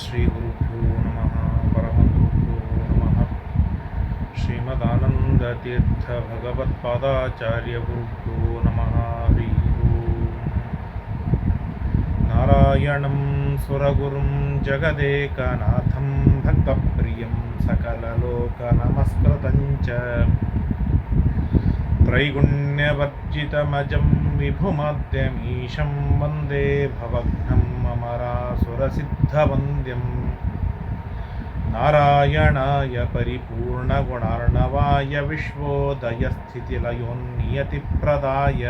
श्रीगुरुभ्यो नमः परमगुरुभ्यो नमः श्रीमदानन्दतीर्थभगवत्पादाचार्यगुरुभ्यो नमः हरि ओम् नारायणं सुरगुरुं जगदेकनाथं भक्तप्रियं सकललोकनमस्कृतं च त्रैगुण्यवर्जितमजं विभुमद्यमीशं वंदे भवघ्नं अमरासुरसिद्धवन्द्यं नारायणाय परिपूर्णगुणार्णवाय विश्वोदयस्थितिलयोन्नियतिप्रदाय।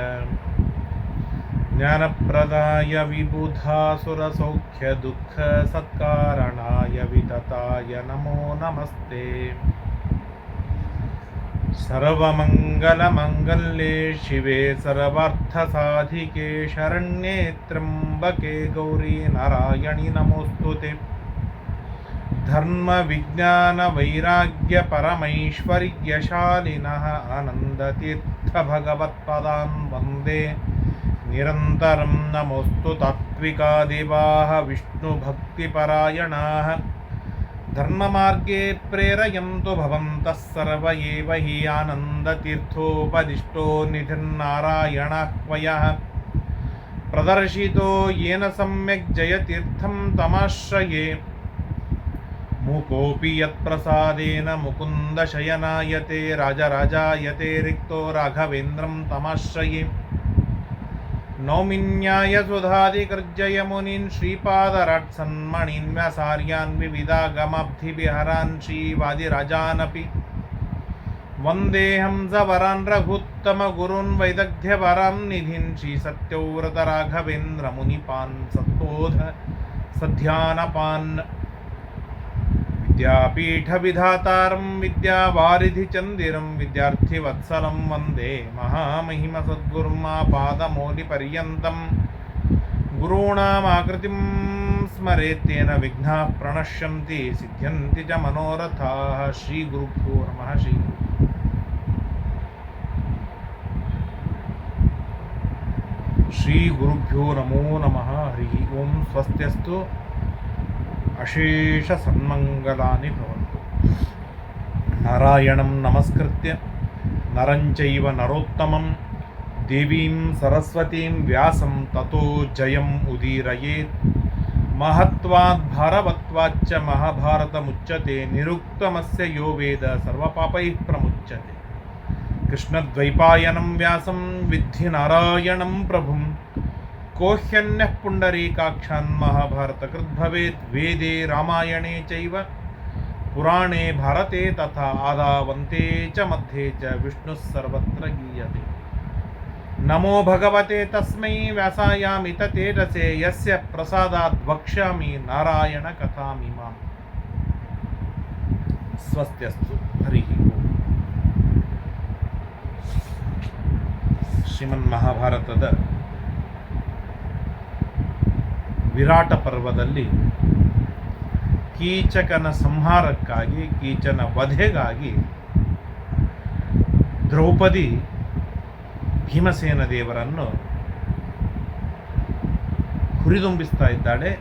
ज्ञानप्रदाय विबुधासुरसौख्यदुःखसत्कारणाय वितताय नमो नमस्ते। सर्वमङ्गलमङ्गल्ये शिवे सर्वार्थसाधिके शरण्ये त्र्यम्बके गौरी नारायणि नमोऽस्तु ते धर्मविज्ञानवैराग्यपरमैश्वर्यशालिनः आनन्दतीर्थभगवत्पदान् वन्दे निरन्तरं नमोऽस्तु तात्विकादिवाः विष्णुभक्तिपरायणाः धर्ममार्गे प्रेरयन्तु भवन्तः सर्व एव हि आनन्दतीर्थोपदिष्टो निधिर्नारायणाह्वयः। प्रदर्शितो येन सम्यक् जयतीर्थं तमाश्रये। मूकोऽपि यत्प्रसादेन मुकुन्दशयनायते, राजराजायते, रिक्तो राघवेन्द्रं तमाश्रये। नौमिन्यायसुधादिकृर्जय मुनीन् श्रीपादराट्सन्मणीन् व्यासार्यान् विविधागमाब्धिविहरान् श्रीवादिराजानपि। वन्देऽहं सवरान् रघुत्तमगुरून् वैदग्ध्यवरां निधीन् श्रीसत्यव्रतराघवेन्द्रमुनिपान् सत्तोध सध्यानपान् విద్యాపీఠవిధాతారం విద్యావారిధిచందిరం విద్యార్థివత్సలం వందే మహామహిమసద్గుర్మాపాదమౌలిపర్యంతం గురూణామాకృతిం స్మరేత్తేన విఘ్నా ప్రణశ్యంతి సిద్ధ్యంతి చ మనోరథా శ్రీగురుభ్యో నమ శ్రీ శ్రీగురుభ్యో నమో నమ హరి ఓం స్వస్త్యస్తు अशेषसन्मङ्गलानि भवन्तु। नारायणं नमस्कृत्य नरं चैव नरोत्तमं, देवीं सरस्वतीं व्यासं ततो जयम् उदीरयेत्। महत्वात् भारवत्वाच्च महाभारतमुच्यते, निरुक्तमस्य यो वेद सर्वपापैः प्रमुच्यते। कृष्णद्वैपायनं व्यासं विद्धि नारायणं प्रभुं कोह्यन्यः पुण्डरीकाक्षान् महाभारतकृद्भवेत्। वेदे रामायणे चैव, पुराणे भारते तथा आदावन्ते च मध्ये च विष्णुः सर्वत्र गीयते। नमो भगवते तस्मै व्यासायामित तेजसे यस्य प्रसादात् वक्ष्यामि नारायणकथामिमाम् स्वस्त्यस्तु, हरिः ओम्। ವಿರಾಟ ಪರ್ವದಲ್ಲಿ ಕೀಚಕನ ಸಂಹಾರಕ್ಕಾಗಿ, ಕೀಚನ ವಧೆಗಾಗಿ ದ್ರೌಪದಿ ಭೀಮಸೇನ ದೇವರನ್ನು ಹುರಿದುಂಬಿಸ್ತಾ ಇದ್ದಾಳೆ.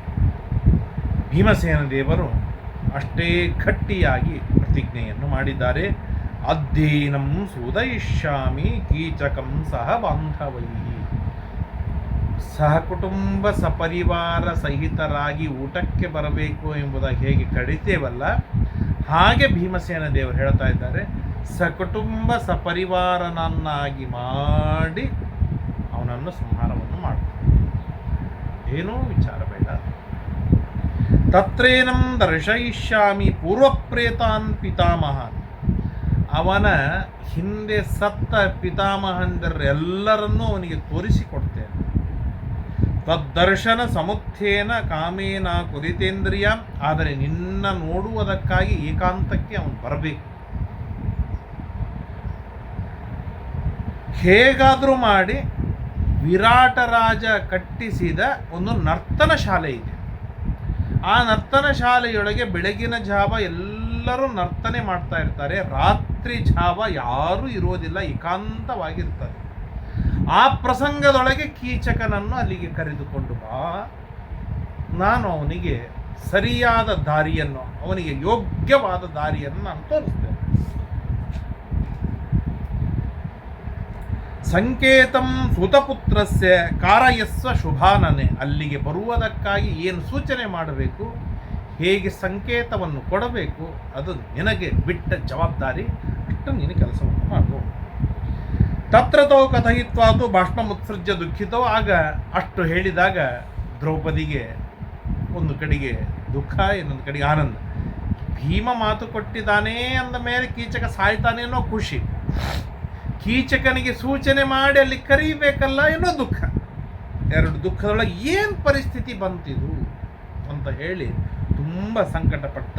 ಭೀಮಸೇನ ದೇವರು ಅಷ್ಟೇ ಗಟ್ಟಿಯಾಗಿ ಪ್ರತಿಜ್ಞೆಯನ್ನು ಮಾಡಿದ್ದಾರೆ. ಅಧ್ಯಯನಂ ಸುಧಯಿಷ್ಯಾಮಿ ಕೀಚಕಂ ಸಹ ಬಾಂಧವೈ. ಸಹಕುಟುಂಬ ಸಪರಿವಾರ ಸಹಿತರಾಗಿ ಊಟಕ್ಕೆ ಬರಬೇಕು ಎಂಬುದಾಗಿ ಹೇಗೆ ಕಡಿತೇವಲ್ಲ, ಹಾಗೆ ಭೀಮಸೇನ ದೇವರು ಹೇಳ್ತಾ ಇದ್ದಾರೆ, ಸಕುಟುಂಬ ಸಪರಿವಾರನನ್ನಾಗಿ ಮಾಡಿ ಅವನನ್ನು ಸಂಹಾರವನ್ನು ಮಾಡ್ತಾನೆ ಏನೂ ವಿಚಾರ ಬೇಡ. ತತ್ರೇನಂ ದರ್ಶಯಿಷ್ಯಾಮಿ ಪೂರ್ವಪ್ರೇತಾನ್ ಪಿತಾಮಹ ಅವನ ಹಿಂದೆ ಸತ್ತ ಪಿತಾಮಹಂದರೆಲ್ಲರನ್ನೂ ಅವನಿಗೆ ತೋರಿಸಿಕೊಡ್ತೇನೆ ತದ್ದರ್ಶನ ಸಮುತ್ಥೇನ ಕಾಮೇನ ಕುದಿತೇಂದ್ರಿಯ. ಆದರೆ ನಿನ್ನ ನೋಡುವುದಕ್ಕಾಗಿ ಏಕಾಂತಕ್ಕೆ ಅವನು ಬರಬೇಕು. ಹೇಗಾದರೂ ಮಾಡಿ ವಿರಾಟರಾಜ ಕಟ್ಟಿಸಿದ ಒಂದು ನರ್ತನ ಶಾಲೆ ಇದೆ. ಆ ನರ್ತನ ಶಾಲೆಯೊಳಗೆ ಬೆಳಗಿನ ಜಾವ ಎಲ್ಲರೂ ನರ್ತನೆ ಮಾಡ್ತಾ ಇರ್ತಾರೆ. ರಾತ್ರಿ ಜಾವ ಯಾರೂ ಇರೋದಿಲ್ಲ ಏಕಾಂತವಾಗಿರ್ತದೆ ಆ ಪ್ರಸಂಗದೊಳಗೆ ಕೀಚಕನನ್ನು ಅಲ್ಲಿಗೆ ಕರೆದುಕೊಂಡು ಬಾ. ನಾನು ಅವನಿಗೆ ಸರಿಯಾದ ದಾರಿಯನ್ನು, ಅವನಿಗೆ ಯೋಗ್ಯವಾದ ದಾರಿಯನ್ನು ನಾನು ತೋರಿಸ್ತೇನೆ. ಸಂಕೇತಂ ಸುತಪುತ್ರಸ್ಯ ಕಾರಯಸ್ವ ಶುಭಾನನೆ. ಅಲ್ಲಿಗೆ ಬರುವುದಕ್ಕಾಗಿ ಏನು ಸೂಚನೆ ಮಾಡಬೇಕು? ಹೇಗೆ ಸಂಕೇತವನ್ನು ಕೊಡಬೇಕು? ಅದು ನಿನಗೆ ಬಿಟ್ಟ ಜವಾಬ್ದಾರಿ. ಅಷ್ಟು ನೀನು ಕೆಲಸವನ್ನು ಮಾಡು. ತತ್ರತೋ ಕಥಯಿತ್ವಾತು ಭಾಷ್ಮ ಮುತ್ಸೃಜ್ಯ ದುಃಖಿತೋ, ಆಗ ಅಷ್ಟು ಹೇಳಿದಾಗ ದ್ರೌಪದಿಗೆ ಒಂದು ಕಡೆಗೆ ದುಃಖ, ಇನ್ನೊಂದು ಕಡೆಗೆ ಆನಂದ. ಭೀಮ ಮಾತು ಕೊಟ್ಟಿದ್ದಾನೆ ಅಂದ ಮೇಲೆ ಕೀಚಕ ಸಾಯ್ತಾನೆ ಅನ್ನೋ ಖುಷಿ. ಕೀಚಕನಿಗೆ ಸೂಚನೆ ಮಾಡಿ ಅಲ್ಲಿ ಕರೀಬೇಕಲ್ಲ ಏನೋ ದುಃಖ. ಎರಡು ದುಃಖದೊಳಗೆ ಏನು ಪರಿಸ್ಥಿತಿ ಬಂತಿದು ಅಂತ ಹೇಳಿ ತುಂಬ ಸಂಕಟಪಟ್ಟ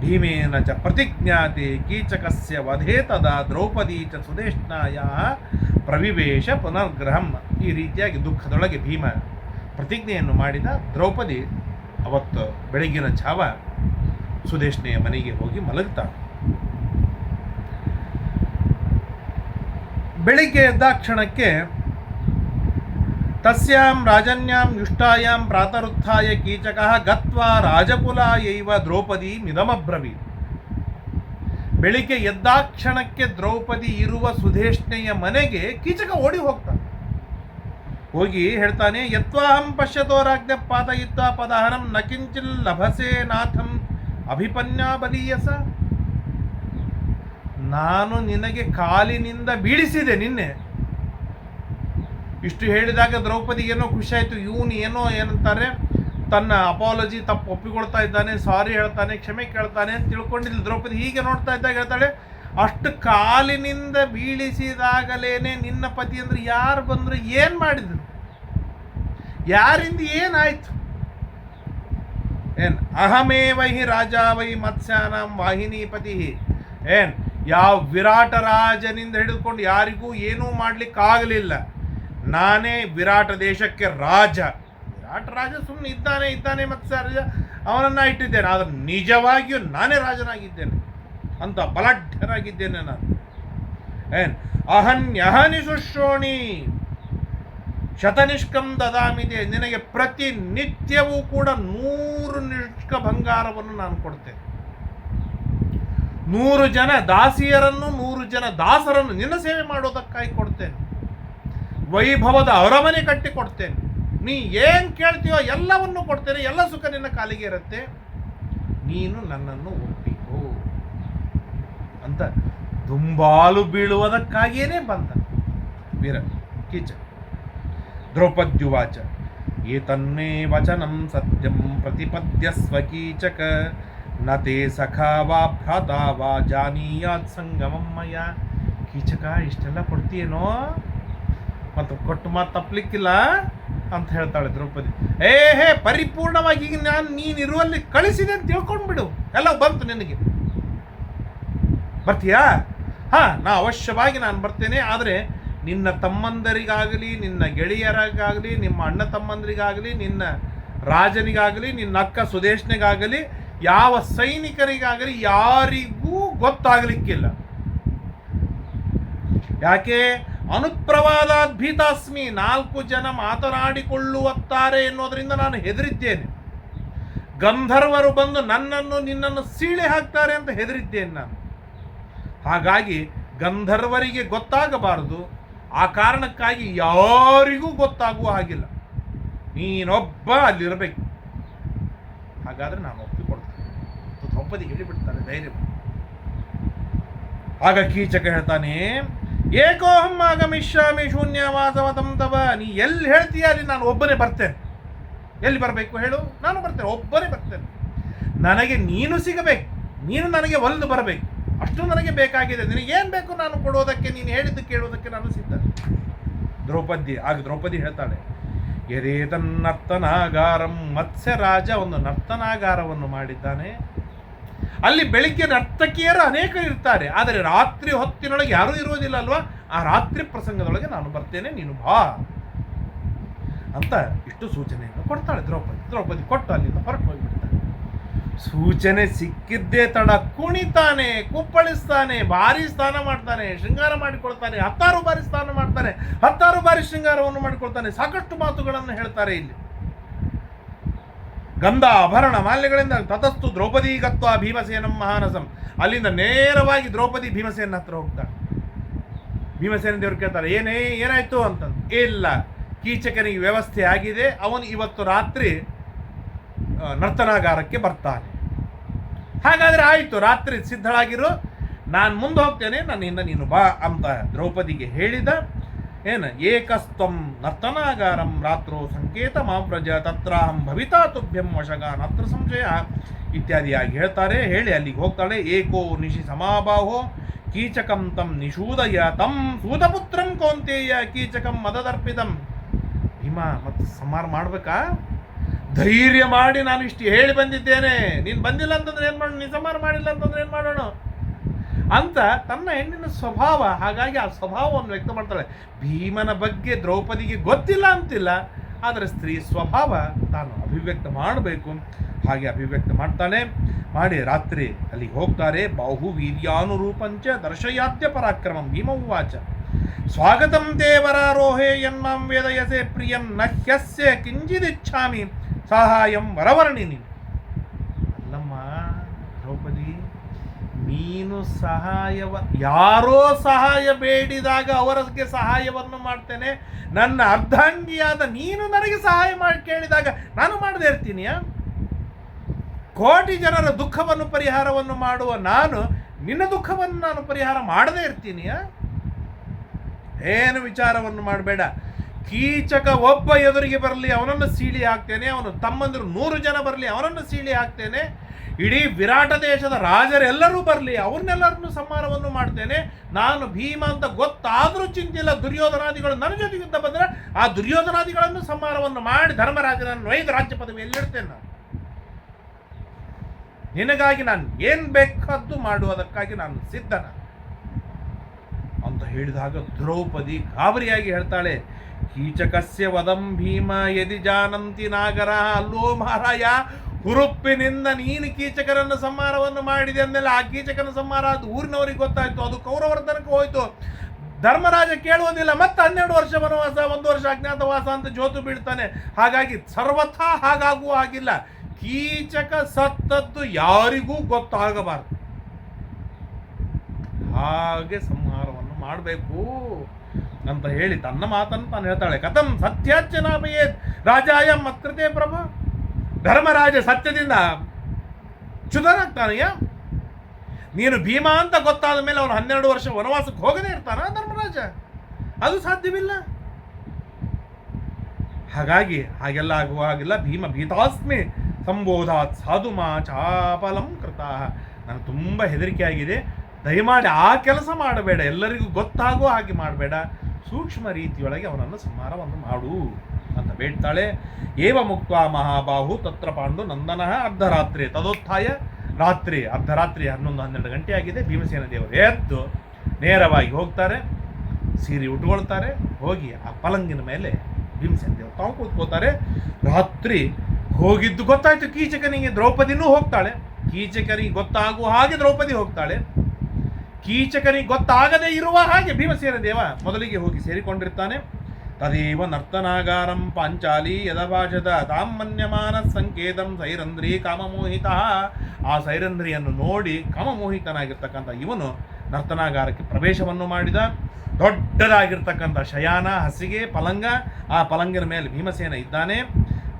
ಭೀಮೇನ ಚ ಪ್ರತಿಜ್ಞಾತೆ ಕೀಚಕಸ್ಯ ವಧೇತದ ದ್ರೌಪದಿ ಚ ಸುದೇಷ್ಣಾಯ ಪ್ರವಿವೇಶ ಪುನರ್ಗ್ರಹಂ. ಈ ರೀತಿಯಾಗಿ ದುಃಖದೊಳಗೆ ಭೀಮ ಪ್ರತಿಜ್ಞೆಯನ್ನು ಮಾಡಿದ ದ್ರೌಪದಿ ಅವತ್ತು ಬೆಳಗಿನ ಛಾವ ಸುದೇಶ್ನೆಯ ಮನೆಗೆ ಹೋಗಿ ಮಲಗುತ್ತಾಳೆ ಬೆಳಿಗ್ಗೆ ಎದ್ದ ಕ್ಷಣಕ್ಕೆ ತಸ್ಯಾಂ ರಾಜನ್ಯಾಂ ಯುಷ್ಟಾಯಾಂ ಪ್ರಾತರುತ್ಥಾಯ ಕೀಚಕಃ ಗತ್ವಾ ರಾಜಕುಲಾಯೈವ ದ್ರೌಪದಿ ಮಿದಮಬ್ರವಿ ಬೆಳಿಗ್ಗೆ ಎದ್ದಾಕ್ಷಣಕ್ಕೆ ದ್ರೌಪದಿ ಇರುವ ಸುಧೇಷ್ಣೆಯ ಮನೆಗೆ ಕೀಚಕ ಓಡಿ ಹೋಗ್ತಾನೆ. ಹೋಗಿ ಹೇಳ್ತಾನೆ, ಯತ್ವಾಹಂ ಪಶ್ಯತೋ ರಾಜ್ಞ ಪಾತಯಿತ್ವ ಪದಹರಂ, ನ ಕಿಂಚಿಲ್ ಲಭಸೆ ನಾಥಂ ಅಭಿಪನ್ಯಾ ಬಲೀಯಸ ನಾನು ನಿನಗೆ ಕಾಲಿನಿಂದ ಬೀಳಿಸಿದೆ ನಿನ್ನೆ. ಇಷ್ಟು ಹೇಳಿದಾಗ ದ್ರೌಪದಿಗೆ ಏನೋ ಖುಷಿ ಆಯಿತು. ಇವನು ಏನೋ ಏನಂತಾರೆ, ತನ್ನ ಅಪಾಲಜಿ ತಪ್ಪು ಒಪ್ಪಿಕೊಳ್ತಾ ಇದ್ದಾನೆ, ಸಾರಿ ಹೇಳ್ತಾನೆ, ಕ್ಷಮೆ ಕೇಳ್ತಾನೆ ಅಂತ ತಿಳ್ಕೊಂಡಿಲ್ಲ ದ್ರೌಪದಿ ಹೀಗೆ ನೋಡ್ತಾ ಇದ್ದಾಗ ಹೇಳ್ತಾಳೆ, ಅಷ್ಟು ಕಾಲಿನಿಂದ ಬೀಳಿಸಿದಾಗಲೇನೆ ನಿನ್ನ ಪತಿ ಅಂದ್ರೆ ಯಾರು ಬಂದ್ರು ಏನು ಮಾಡಿದ್ರು? ಯಾರಿಂದ ಏನಾಯ್ತು? ಏನ್, ಅಹಮೇವ ಹಿ ರಾಜ ವೈ ಮತ್ಸ್ಯಾನಂ ವಾಹಿನೀಪತಿ ಏನ್, ಯಾವ ವಿರಾಟ ರಾಜನಿಂದ ಹಿಡಿದುಕೊಂಡು ಯಾರಿಗೂ ಏನೂ ಮಾಡ್ಲಿಕ್ಕಾಗಲಿಲ್ಲ. ನಾನೇ ವಿರಾಟ ದೇಶಕ್ಕೆ ರಾಜ. ವಿರಾಟ ರಾಜ ಸುಮ್ಮನೆ ಇದ್ದಾನೆ ಇದ್ದಾನೆ ಮತ್ತು ಸರ್ ಅವನನ್ನ ಇಟ್ಟಿದ್ದೇನೆ. ಆದರೆ ನಿಜವಾಗಿಯೂ ನಾನೇ ರಾಜನಾಗಿದ್ದೇನೆ ಅಂತ ಬಲಾಢ್ಯರಾಗಿದ್ದೇನೆ ನಾನು. ಏನ್? ಅಹನ್ಯಹನಿ ಶುಶ್ರೋಣಿ ಶತನಿಷ್ಕಂ ದದಾಮಿದೆ ನಿನಗೆ ಪ್ರತಿನಿತ್ಯವೂ ಕೂಡ ನೂರು ನಿಷ್ಕ ಬಂಗಾರವನ್ನು ನಾನು ಕೊಡ್ತೇನೆ. ನೂರು ಜನ ದಾಸಿಯರನ್ನು, ನೂರು ಜನ ದಾಸರನ್ನು ನಿನ್ನ ಸೇವೆ ಮಾಡೋದಕ್ಕಾಗಿ ಕೊಡ್ತೇನೆ. ವೈಭವದ ಅರಮನೆ ಕಟ್ಟಿ ಕೊಡ್ತೇನೆ ನೀ ಏನು ಕೇಳ್ತೀಯೋ ಎಲ್ಲವನ್ನು ಕೊಡ್ತೇನೆ. ಎಲ್ಲ ಸುಖ ನಿನ್ನ ಕಾಲಿಗೆ ಇರುತ್ತೆ. ನೀನು ನನ್ನನ್ನು ಒಪ್ಪಿಕೋ. ಅಂತ ದುಂಬಾಲು ಬೀಳುವುದಕ್ಕಾಗಿಯೇ ಬಂದ. ವೀರ, ಕೀಚ. ದ್ರೌಪದ್ಯುವಾಚ. ಏತನ್ನೇ ವಚನಂ ಸತ್ಯಂ ಪ್ರತಿಪದ್ಯ ಸ್ವಕೀಚಕ ನ ತೇ ಸಖಾ ವಾ ಭ್ರಾತ ವಾ ಜಾನೀಯಾತ್ ಸಂಗಮಂ ಕೀಚಕ, ಇಷ್ಟೆಲ್ಲ ಕೊಡ್ತೀಯೇನೋ? ಮತ್ತು ಕೊಟ್ಟು ಮಾತು ತಪ್ಪಲಿಕ್ಕಿಲ್ಲ ಅಂತ ಹೇಳ್ತಾಳೆ ದ್ರೌಪದಿ. ಏ, ಹೇ, ಪರಿಪೂರ್ಣವಾಗಿ ಈಗ ನಾನು ನೀನಿರುವಲ್ಲಿ ಕಳಿಸಿದೆ ಅಂತ ತಿಳ್ಕೊಂಡ್ಬಿಡು. ಎಲ್ಲ ಬಂತು ನಿನಗೆ. ಬರ್ತೀಯಾ? ಹಾ, ನಾ ಅವಶ್ಯವಾಗಿ ನಾನು ಬರ್ತೇನೆ, ಆದರೆ ನಿನ್ನ ತಮ್ಮಂದರಿಗಾಗಲಿ, ನಿನ್ನ ಗೆಳೆಯರಿಗಾಗಲಿ, ನಿಮ್ಮ ಅಣ್ಣ ತಮ್ಮಂದರಿಗಾಗಲಿ, ನಿನ್ನ ರಾಜನಿಗಾಗಲಿ, ನಿನ್ನ ಅಕ್ಕ ಸುದೇಶ್ನಿಗಾಗಲಿ, ಯಾವ ಸೈನಿಕರಿಗಾಗಲಿ ಯಾರಿಗೂ ಗೊತ್ತಾಗಲಿಕ್ಕಿಲ್ಲ. ಯಾಕೆ? ಅನುಪ್ರವಾದಾತ್ ಭೀತಾಸ್ಮಿ ನಾಲ್ಕು ಜನ ಮಾತನಾಡಿಕೊಳ್ಳುವತ್ತಾರೆ ಎನ್ನುವುದರಿಂದ ನಾನು ಹೆದರಿದ್ದೇನೆ. ಗಂಧರ್ವರು ಬಂದು ನನ್ನನ್ನು ನಿನ್ನನ್ನು ಸೀಳೆ ಹಾಕ್ತಾರೆ ಅಂತ ಹೆದರಿದ್ದೇನೆ ನಾನು. ಹಾಗಾಗಿ ಗಂಧರ್ವರಿಗೆ ಗೊತ್ತಾಗಬಾರದು. ಆ ಕಾರಣಕ್ಕಾಗಿ ಯಾರಿಗೂ ಗೊತ್ತಾಗುವ ಹಾಗಿಲ್ಲ. ನೀನೊಬ್ಬ ಅಲ್ಲಿರಬೇಕು. ಹಾಗಾದರೆ ನಾನು ಒಪ್ಪಿಕೊಡ್ತೇನೆ ದ್ರೌಪದಿ ಹೇಳಿಬಿಡ್ತಾರೆ ಧೈರ್ಯ ಆಗ ಕೀಚಕ ಹೇಳ್ತಾನೆ ಏಕೋಹಂ ಆಗಮಿಷ್ಯಾಮಿ ಶೂನ್ಯವಾಸವತಂ ತವ. ನೀ ಎಲ್ಲಿ ಹೇಳ್ತೀಯ ಅಲ್ಲಿ ನಾನು ಒಬ್ಬನೇ ಬರ್ತೇನೆ. ಎಲ್ಲಿ ಬರಬೇಕು ಹೇಳು? ನಾನು ಬರ್ತೇನೆ, ಒಬ್ಬನೇ ಬರ್ತೇನೆ. ನನಗೆ ನೀನು ಸಿಗಬೇಕು, ನೀನು ನನಗೆ ಒಲ್ದು ಬರಬೇಕು. ಅಷ್ಟು ನನಗೆ ಬೇಕಾಗಿದೆ. ನಿನಗೇನು ಬೇಕು ನಾನು ಕೊಡೋದಕ್ಕೆ, ನೀನು ಹೇಳಿದ್ದು ಕೇಳೋದಕ್ಕೆ ನಾನು ಸಿದ್ಧ. ದ್ರೌಪದಿ, ಆಗ ದ್ರೌಪದಿ ಹೇಳ್ತಾಳೆ ಎರೇತನ್ ನರ್ತನಾಗಾರಂ ಮತ್ಸ್ಯರಾಜ, ಒಂದು ನರ್ತನಾಗಾರವನ್ನು ಮಾಡಿದ್ದಾನೆ. ಅಲ್ಲಿ ಬೆಳಿಗ್ಗೆ ನರ್ತಕಿಯರು ಅನೇಕ ಇರ್ತಾರೆ. ಆದರೆ ರಾತ್ರಿ ಹೊತ್ತಿನೊಳಗೆ ಯಾರೂ ಇರೋದಿಲ್ಲ ಅಲ್ವಾ? ಆ ರಾತ್ರಿ ಪ್ರಸಂಗದೊಳಗೆ ನಾನು ಬರ್ತೇನೆ, ನೀನು ಬಾ ಅಂತ ಇಷ್ಟು ಸೂಚನೆಯನ್ನು ಕೊಡ್ತಾಳೆ ದ್ರೌಪದಿ. ದ್ರೌಪದಿ ಕೊಟ್ಟು ಅಲ್ಲಿಂದ ಹೊರಟು ಹೋಗಿಬಿಡ್ತಾಳೆ ಸೂಚನೆ ಸಿಕ್ಕಿದ್ದೇ ತಡ ಕುಣಿತಾನೆ, ಕುಪ್ಪಳಿಸ್ತಾನೆ, ಭಾರಿ ಸ್ನಾನ ಮಾಡ್ತಾನೆ, ಶೃಂಗಾರ ಮಾಡಿಕೊಳ್ತಾನೆ, ಹತ್ತಾರು ಬಾರಿ ಸ್ನಾನ ಮಾಡ್ತಾನೆ, ಹತ್ತಾರು ಬಾರಿ ಶೃಂಗಾರವನ್ನು ಮಾಡಿಕೊಳ್ತಾನೆ. ಸಾಕಷ್ಟು ಮಾತುಗಳನ್ನು ಹೇಳ್ತಾರೆ ಇಲ್ಲಿ. ಗಂಧ ಆಭರಣ ಮಾಲ್ಯಗಳಿಂದ ತತಸ್ತು ದ್ರೌಪದಿ ಗತ್ವ ಭೀಮಸೇನಂ ಮಹಾನಸಂ. ಅಲ್ಲಿಂದ ನೇರವಾಗಿ ದ್ರೌಪದಿ ಭೀಮಸೇನ ಹತ್ರ ಹೋಗ್ತಾಳೆ ಭೀಮಸೇನ ದೇವರು ಕೇಳ್ತಾರೆ, ಏನೇ, ಏನಾಯ್ತು ಅಂತಂದು. ಇಲ್ಲ, ಕೀಚಕನಿಗೆ ವ್ಯವಸ್ಥೆ ಆಗಿದೆ, ಅವನು ಇವತ್ತು ರಾತ್ರಿ ನರ್ತನಾಗಾರಕ್ಕೆ ಬರ್ತಾನೆ. ಹಾಗಾದ್ರೆ ಆಯಿತು, ರಾತ್ರಿ ಸಿದ್ಧಳಾಗಿರು, ನಾನು ಮುಂದೆ ಹೋಗ್ತೇನೆ, ನನ್ನಿಂದ ನೀನು ಬಾ ಅಂತ ದ್ರೌಪದಿಗೆ ಹೇಳಿದ. ಏನು ಏಕಸ್ತಂ ನರ್ತನಾಗಾರಂ ರಾತ್ರೋ ಸಂಕೇತ ಮಾವ್ರಜ ತತ್ರಾಹಂ ಭವಿತಾ ತುಭ್ಯಂ ವಶಗ ನತ್ರ ಸಂಶಯ ಇತ್ಯಾದಿಯಾಗಿ ಹೇಳ್ತಾರೆ. ಹೇಳಿ ಅಲ್ಲಿಗೆ ಹೋಗ್ತಾಳೆ. ಏಕೋ ನಿಶಿ ಸಮಾಬಾಹೋ ಕೀಚಕಂ ತಂ ನಿಷೂದಯ ತಂ ಸೂತಪುತ್ರಂ ಕೌಂತೇಯ ಕೀಚಕಂ ಮದದರ್ಪಿತಂ. ಭೀಮ, ಮತ್ತು ಸಂಹಾರ ಮಾಡ್ಬೇಕಾ? ಧೈರ್ಯ ಮಾಡಿ ನಾನು ಇಷ್ಟು ಹೇಳಿ ಬಂದಿದ್ದೇನೆ. ನೀನು ಬಂದಿಲ್ಲ ಅಂತಂದ್ರೆ ಏನು ಮಾಡೋಣ ನೀನು ಸಂಹಾರ ಮಾಡಿಲ್ಲ ಅಂತಂದ್ರೆ ಏನು ಮಾಡೋಣ? ಅಂತ ತನ್ನ ಹೆಣ್ಣಿನ ಸ್ವಭಾವ, ಹಾಗಾಗಿ ಆ ಸ್ವಭಾವವನ್ನು ವ್ಯಕ್ತ ಮಾಡ್ತಾಳೆ. ಭೀಮನ ಬಗ್ಗೆ ದ್ರೌಪದಿಗೆ ಗೊತ್ತಿಲ್ಲ ಅಂತಿಲ್ಲ, ಆದರೆ ಸ್ತ್ರೀ ಸ್ವಭಾವ ತಾನು ಅಭಿವ್ಯಕ್ತ ಮಾಡಬೇಕು. ಹಾಗೆ ಅಭಿವ್ಯಕ್ತ ಮಾಡ್ತಾನೆ ಮಾಡಿ ರಾತ್ರಿ ಅಲ್ಲಿಗೆ ಹೋಗ್ತಾರೆ. ಬಾಹು ವೀರ್ಯಾನುರೂಪಂಚ ದರ್ಶಯಾತ್ಯ ಪರಾಕ್ರಮಂ ಉಚ ಸ್ವಾಗತಂ ದೇವರಾರೋಹೇ ಎನ್ನಂ ವೇದಯಸೆ ಪ್ರಿಯಂ, ನ ಹ್ಯಸ್ಯ ಕಿಂಚಿದಿಚ್ಛಾಮಿ, ಸಹಾಯಂ ವರವರ್ಣಿನಿ ಅಲ್ಲಮ್ಮ ದ್ರೌಪದಿ ನೀನು ಸಹಾಯವ, ಯಾರೋ ಸಹಾಯ ಬೇಡಿದಾಗ ಅವರಿಗೆ ಸಹಾಯವನ್ನು ಮಾಡ್ತೇನೆ. ನನ್ನ ಅರ್ಧಾಂಗಿಯಾದ ನೀನು ನನಗೆ ಸಹಾಯ ಮಾಡಿ ಕೇಳಿದಾಗ ನಾನು ಮಾಡದೇ ಇರ್ತೀನಿಯಾ ಕೋಟಿ ಜನರ ದುಃಖವನ್ನು ಪರಿಹಾರವನ್ನು ಮಾಡುವ ನಾನು, ನಿನ್ನ ದುಃಖವನ್ನು ನಾನು ಪರಿಹಾರ ಮಾಡದೇ ಇರ್ತೀನಿಯಾ ಏನು ವಿಚಾರವನ್ನು ಮಾಡಬೇಡ. ಕೀಚಕ ಒಬ್ಬ ಎದುರಿಗೆ ಬರಲಿ, ಅವನನ್ನು ಸೀಳಿ ಹಾಕ್ತೇನೆ, ಅವನು ತಮ್ಮಂದಿರು ನೂರು ಜನ ಬರಲಿ, ಅವನನ್ನು ಸೀಳಿ ಹಾಕ್ತೇನೆ. ಇಡೀ ವಿರಾಟ ದೇಶದ ರಾಜರೆಲ್ಲರೂ ಬರಲಿ, ಅವ್ರನ್ನೆಲ್ಲರನ್ನು ಸಂಹಾರವನ್ನು ಮಾಡ್ತೇನೆ. ನಾನು ಭೀಮ ಅಂತ ಗೊತ್ತಾದರೂ ಚಿಂತಿಲ್ಲ, ದುರ್ಯೋಧನಾದಿಗಳು ನನ್ನ ಜೊತೆಗಿಂತ ಬಂದರೆ ಆ ದುರ್ಯೋಧನಾದಿಗಳನ್ನು ಸಂಹಾರವನ್ನು ಮಾಡಿ ಧರ್ಮರಾಜನನ್ನು ಒಯ್ದು ರಾಜ್ಯ ಪದವಿಯಲ್ಲಿಡ್ತೇನೆ ನಾನು. ನಿನಗಾಗಿ ನಾನು ಏನು ಬೇಕಾದ್ದು ಮಾಡುವುದಕ್ಕಾಗಿ ನಾನು ಸಿದ್ಧನ ಅಂತ ಹೇಳಿದಾಗ ದ್ರೌಪದಿ ಗಾಬರಿಯಾಗಿ ಹೇಳ್ತಾಳೆ ಕೀಚಕಸ್ಯ ವದಂ ಭೀಮ ಯದಿ ಜಾನಂತಿ ನಾಗರ ಅಲ್ಲೋ ಮಹಾರಾಯ ಹುರುಪ್ಪಿನಿಂದ ನೀನು ಕೀಚಕರನ್ನು ಸಂಹಾರವನ್ನು ಮಾಡಿದೆ ಅಂದಮೇಲೆ ಆ ಕೀಚಕನ ಸಂಹಾರ ಅದು ಊರಿನವರಿಗೆ ಗೊತ್ತಾಯಿತು, ಅದು ಕೌರವರ ತನಕ ಹೋಯಿತು. ಧರ್ಮರಾಜ ಕೇಳುವುದಿಲ್ಲ, ಮತ್ತೆ ಹನ್ನೆರಡು ವರ್ಷ ವನವಾಸ, ಒಂದು ವರ್ಷ ಅಜ್ಞಾತವಾಸ ಅಂತ ಜೋತು ಬೀಳ್ತಾನೆ. ಹಾಗಾಗಿ ಸರ್ವಥಾ ಹಾಗಾಗೂ ಆಗಿಲ್ಲ. ಕೀಚಕ ಸತ್ತದ್ದು ಯಾರಿಗೂ ಗೊತ್ತಾಗಬಾರದು. ಹಾಗೆ ಸಂಹಾರವನ್ನು ಮಾಡಬೇಕು. ಅಂತ ಹೇಳಿ ತನ್ನ ಮಾತನ್ನು ತಾನು ಹೇಳ್ತಾಳೆ. ಕಥಂ ಸತ್ಯಾಚನಾಮಯೇ ರಾಜಾಯ ಮತ್ಕೃತೆ ಪ್ರಭು. ಧರ್ಮರಾಜ ಸತ್ಯದಿಂದ ಚ್ಯುತನಾಗ್ತಾನೆಯ ನೀನು ಭೀಮ ಅಂತ ಗೊತ್ತಾದ ಮೇಲೆ ಅವನು ಹನ್ನೆರಡು ವರ್ಷ ವನವಾಸಕ್ಕೆ ಹೋಗದೇ ಇರ್ತಾನ ಧರ್ಮರಾಜ? ಅದು ಸಾಧ್ಯವಿಲ್ಲ. ಹಾಗಾಗಿ ಹಾಗೆಲ್ಲ ಆಗುವ ಹಾಗಿಲ್ಲ. ಭೀಮ ಭೀತಾಸ್ಮಿ ಸಂಬೋಧಾತ್ ಸಾಧು ಮಾ ಚಾಪಲಂ ಕೃತ ನನಗೆ ತುಂಬ ಹೆದರಿಕೆ ಆಗಿದೆ ದಯಮಾಡಿ ಆ ಕೆಲಸ ಮಾಡಬೇಡ, ಎಲ್ಲರಿಗೂ ಗೊತ್ತಾಗೋ ಹಾಗೆ ಮಾಡಬೇಡ. ಸೂಕ್ಷ್ಮ ರೀತಿಯೊಳಗೆ ಅವನನ್ನು ಸಂಹಾರವನ್ನು ಮಾಡು ಅಂತ ಬೇಡ್ತಾಳೆ. ಏವ ಮುಕ್ತ ಮಹಾಬಾಹು ತತ್ರ ಪಾಂಡು ನಂದನ ಅರ್ಧರಾತ್ರಿ. ತದೋತ್ಥಾಯ ರಾತ್ರಿ, ಅರ್ಧರಾತ್ರಿ ಹನ್ನೊಂದು ಹನ್ನೆರಡು ಗಂಟೆ ಆಗಿದೆ. ಭೀಮಸೇನ ದೇವರು ಎದ್ದು ನೇರವಾಗಿ ಹೋಗ್ತಾರೆ. ಸೀರೆ ಉಟ್ಕೊಳ್ತಾರೆ. ಹೋಗಿ ಆ ಪಲಂಗಿನ ಮೇಲೆ ಭೀಮಸೇನ ದೇವರು ತಾವು ಕೂತ್ಕೋತಾರೆ. ರಾತ್ರಿ ಹೋಗಿದ್ದು ಗೊತ್ತಾಯ್ತು. ಕೀಚಕನಿಗೆ ದ್ರೌಪದಿನೂ ಹೋಗ್ತಾಳೆ. ಕೀಚಕನಿಗೆ ಗೊತ್ತಾಗುವ ಹಾಗೆ ದ್ರೌಪದಿ ಹೋಗ್ತಾಳೆ. ಕೀಚಕನಿಗೆ ಗೊತ್ತಾಗದೆ ಇರುವ ಹಾಗೆ ಭೀಮಸೇನ ದೇವ ಮೊದಲಿಗೆ ಹೋಗಿ ಸೇರಿಕೊಂಡಿರ್ತಾನೆ. ತದೇವ ನರ್ತನಾಗಾರಂ ಪಾಂಚಾಲಿ ಯದಭಾಷದ ತಾಮನ್ಯಮಾನ ಸಂಕೇತಂ ಸೈರಂಧ್ರಿ ಕಾಮಮೋಹಿತ. ಆ ಸೈರಂಧ್ರಿಯನ್ನು ನೋಡಿ ಕಾಮಮೋಹಿತನಾಗಿರ್ತಕ್ಕಂಥ ಇವನು ನರ್ತನಾಗಾರಕ್ಕೆ ಪ್ರವೇಶವನ್ನು ಮಾಡಿದ. ದೊಡ್ಡದಾಗಿರ್ತಕ್ಕಂಥ ಶಯಾನ, ಹಸಿಗೆ, ಪಲಂಗ, ಆ ಪಲಂಗಿನ ಮೇಲೆ ಭೀಮಸೇನ ಇದ್ದಾನೆ.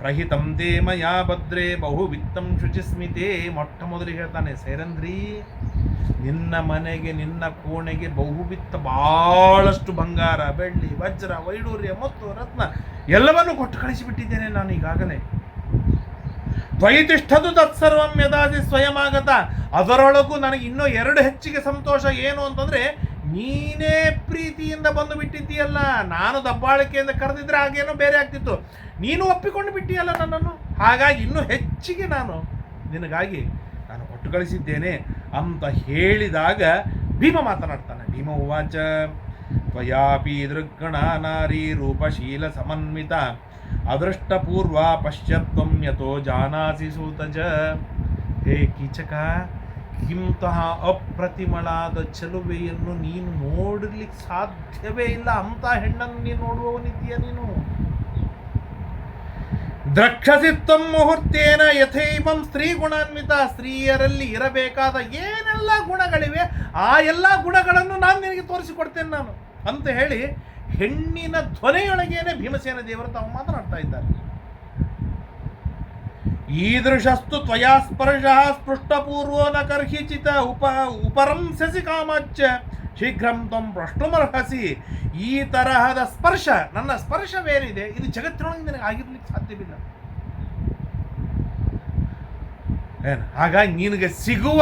ಪ್ರಹಿತಂ ತೇ ಮಯಾ ಭದ್ರೆ ಬಹು ವಿತ್ತಂ ಶುಚಿಸ್ಮಿತೆ ಮೊಟ್ಟ ಮೊದಲಿಗೆ ಹೇಳ್ತಾನೆ, ಸೇರಂದ್ರಿ, ನಿನ್ನ ಮನೆಗೆ, ನಿನ್ನ ಕೋಣೆಗೆ ಬಹುವಿತ್ತ ಬಹಳಷ್ಟು ಬಂಗಾರ, ಬೆಳ್ಳಿ, ವಜ್ರ, ವೈಡೂರ್ಯ, ಮತ್ತು, ರತ್ನ ಎಲ್ಲವನ್ನೂ ಕೊಟ್ಟು ಕಳಿಸಿಬಿಟ್ಟಿದ್ದೇನೆ ನಾನು ಈಗಾಗಲೇ. ತ್ವೈತಿಷ್ಠದು ತತ್ಸರ್ವಂ ಯದಾದಿ ಆಗತ ಅದರೊಳಗೂ ನನಗೆ ಇನ್ನೂ ಎರಡು ಹೆಚ್ಚಿಗೆ ಸಂತೋಷ ಏನು ಅಂತಂದ್ರೆ ನೀನೇ ಪ್ರೀತಿಯಿಂದ ಬಂದು ಬಿಟ್ಟಿದ್ದೀಯಲ್ಲ? ನಾನು ದಬ್ಬಾಳಿಕೆಯಿಂದ ಕರೆದಿದ್ರೆ ಹಾಗೇನೋ ಬೇರೆ ಆಗ್ತಿತ್ತು. ನೀನು ಒಪ್ಪಿಕೊಂಡು ಬಿಟ್ಟಿಯಲ್ಲ ನನ್ನನ್ನು? ಹಾಗಾಗಿ ಇನ್ನೂ ಹೆಚ್ಚಿಗೆ ನಾನು ನಿನಗಾಗಿ ನಾನು ಒಟ್ಟು ಕಳಿಸಿದ್ದೇನೆ ಅಂತ ಹೇಳಿದಾಗ ಭೀಮ ಮಾತನಾಡ್ತಾನೆ. ಭೀಮ ಉವಾಚ ತ್ವಯಾಪಿ ದೃಗ್ಗಣ ನಾರಿ ರೂಪಶೀಲ ಸಮನ್ವಿತ, ಅದೃಷ್ಟಪೂರ್ವ ಪಶ್ಯತ್ವಂ ಯಥೋ ಜಾನಾಸಿ ಸೂತಜ. ಹೇ ಕೀಚಕ ಇಂತಹ ಅಪ್ರತಿಮಳಾದ ಚಲುವೆಯನ್ನು ನೀನು ನೋಡಲಿಕ್ಕೆ ಸಾಧ್ಯವೇ ಇಲ್ಲ. ಅಂತ ಹೆಣ್ಣನ್ನು ನೀನು ನೋಡುವವನಿದ್ದೀಯ ನೀನು? ದ್ರಕ್ಷಸಿತ್ತಂ ಮುಹೂರ್ತೇನ ಯಥೈವಂ ಸ್ತ್ರೀ ಗುಣಾನ್ವಿತ ಸ್ತ್ರೀಯರಲ್ಲಿ ಇರಬೇಕಾದ ಏನೆಲ್ಲ ಗುಣಗಳಿವೆ, ಆ ಎಲ್ಲ ಗುಣಗಳನ್ನು ನಾನು ನಿನಗೆ ತೋರಿಸಿಕೊಡ್ತೇನೆ ನಾನು. ಅಂತ ಹೇಳಿ ಹೆಣ್ಣಿನ ಧ್ವನಿಯೊಳಗೇನೆ ಭೀಮಸೇನ ದೇವರು ತಾವು ಮಾತನಾಡ್ತಾ ಇದ್ದಾರೆ. ಈದೃಶಸ್ತು ತ್ವಯಾ ಸ್ಪರ್ಶ ಸ್ಪೃಷ್ಟಪೂರ್ವೋ ನ ಕರ್ಹಿಚಿತ ಉಪ ಉಪರಂಸಸಿ ಕಾಮಚ್ಚ ಶೀಘ್ರಂ ತ್ವಂ ಪ್ರಶ್ನುಮರ್ಹಸಿ ಈ ತರಹದ ಸ್ಪರ್ಶ, ನನ್ನ ಸ್ಪರ್ಶವೇನಿದೆ ಇದು ಜಗತ್ತಿನೊಳಗೆ ನಿನಗೆ ಆಗಿರ್ಲಿಕ್ಕೆ ಸಾಧ್ಯವಿಲ್ಲ. ಏನು? ಹಾಗಾಗಿ ನಿನಗೆ ಸಿಗುವ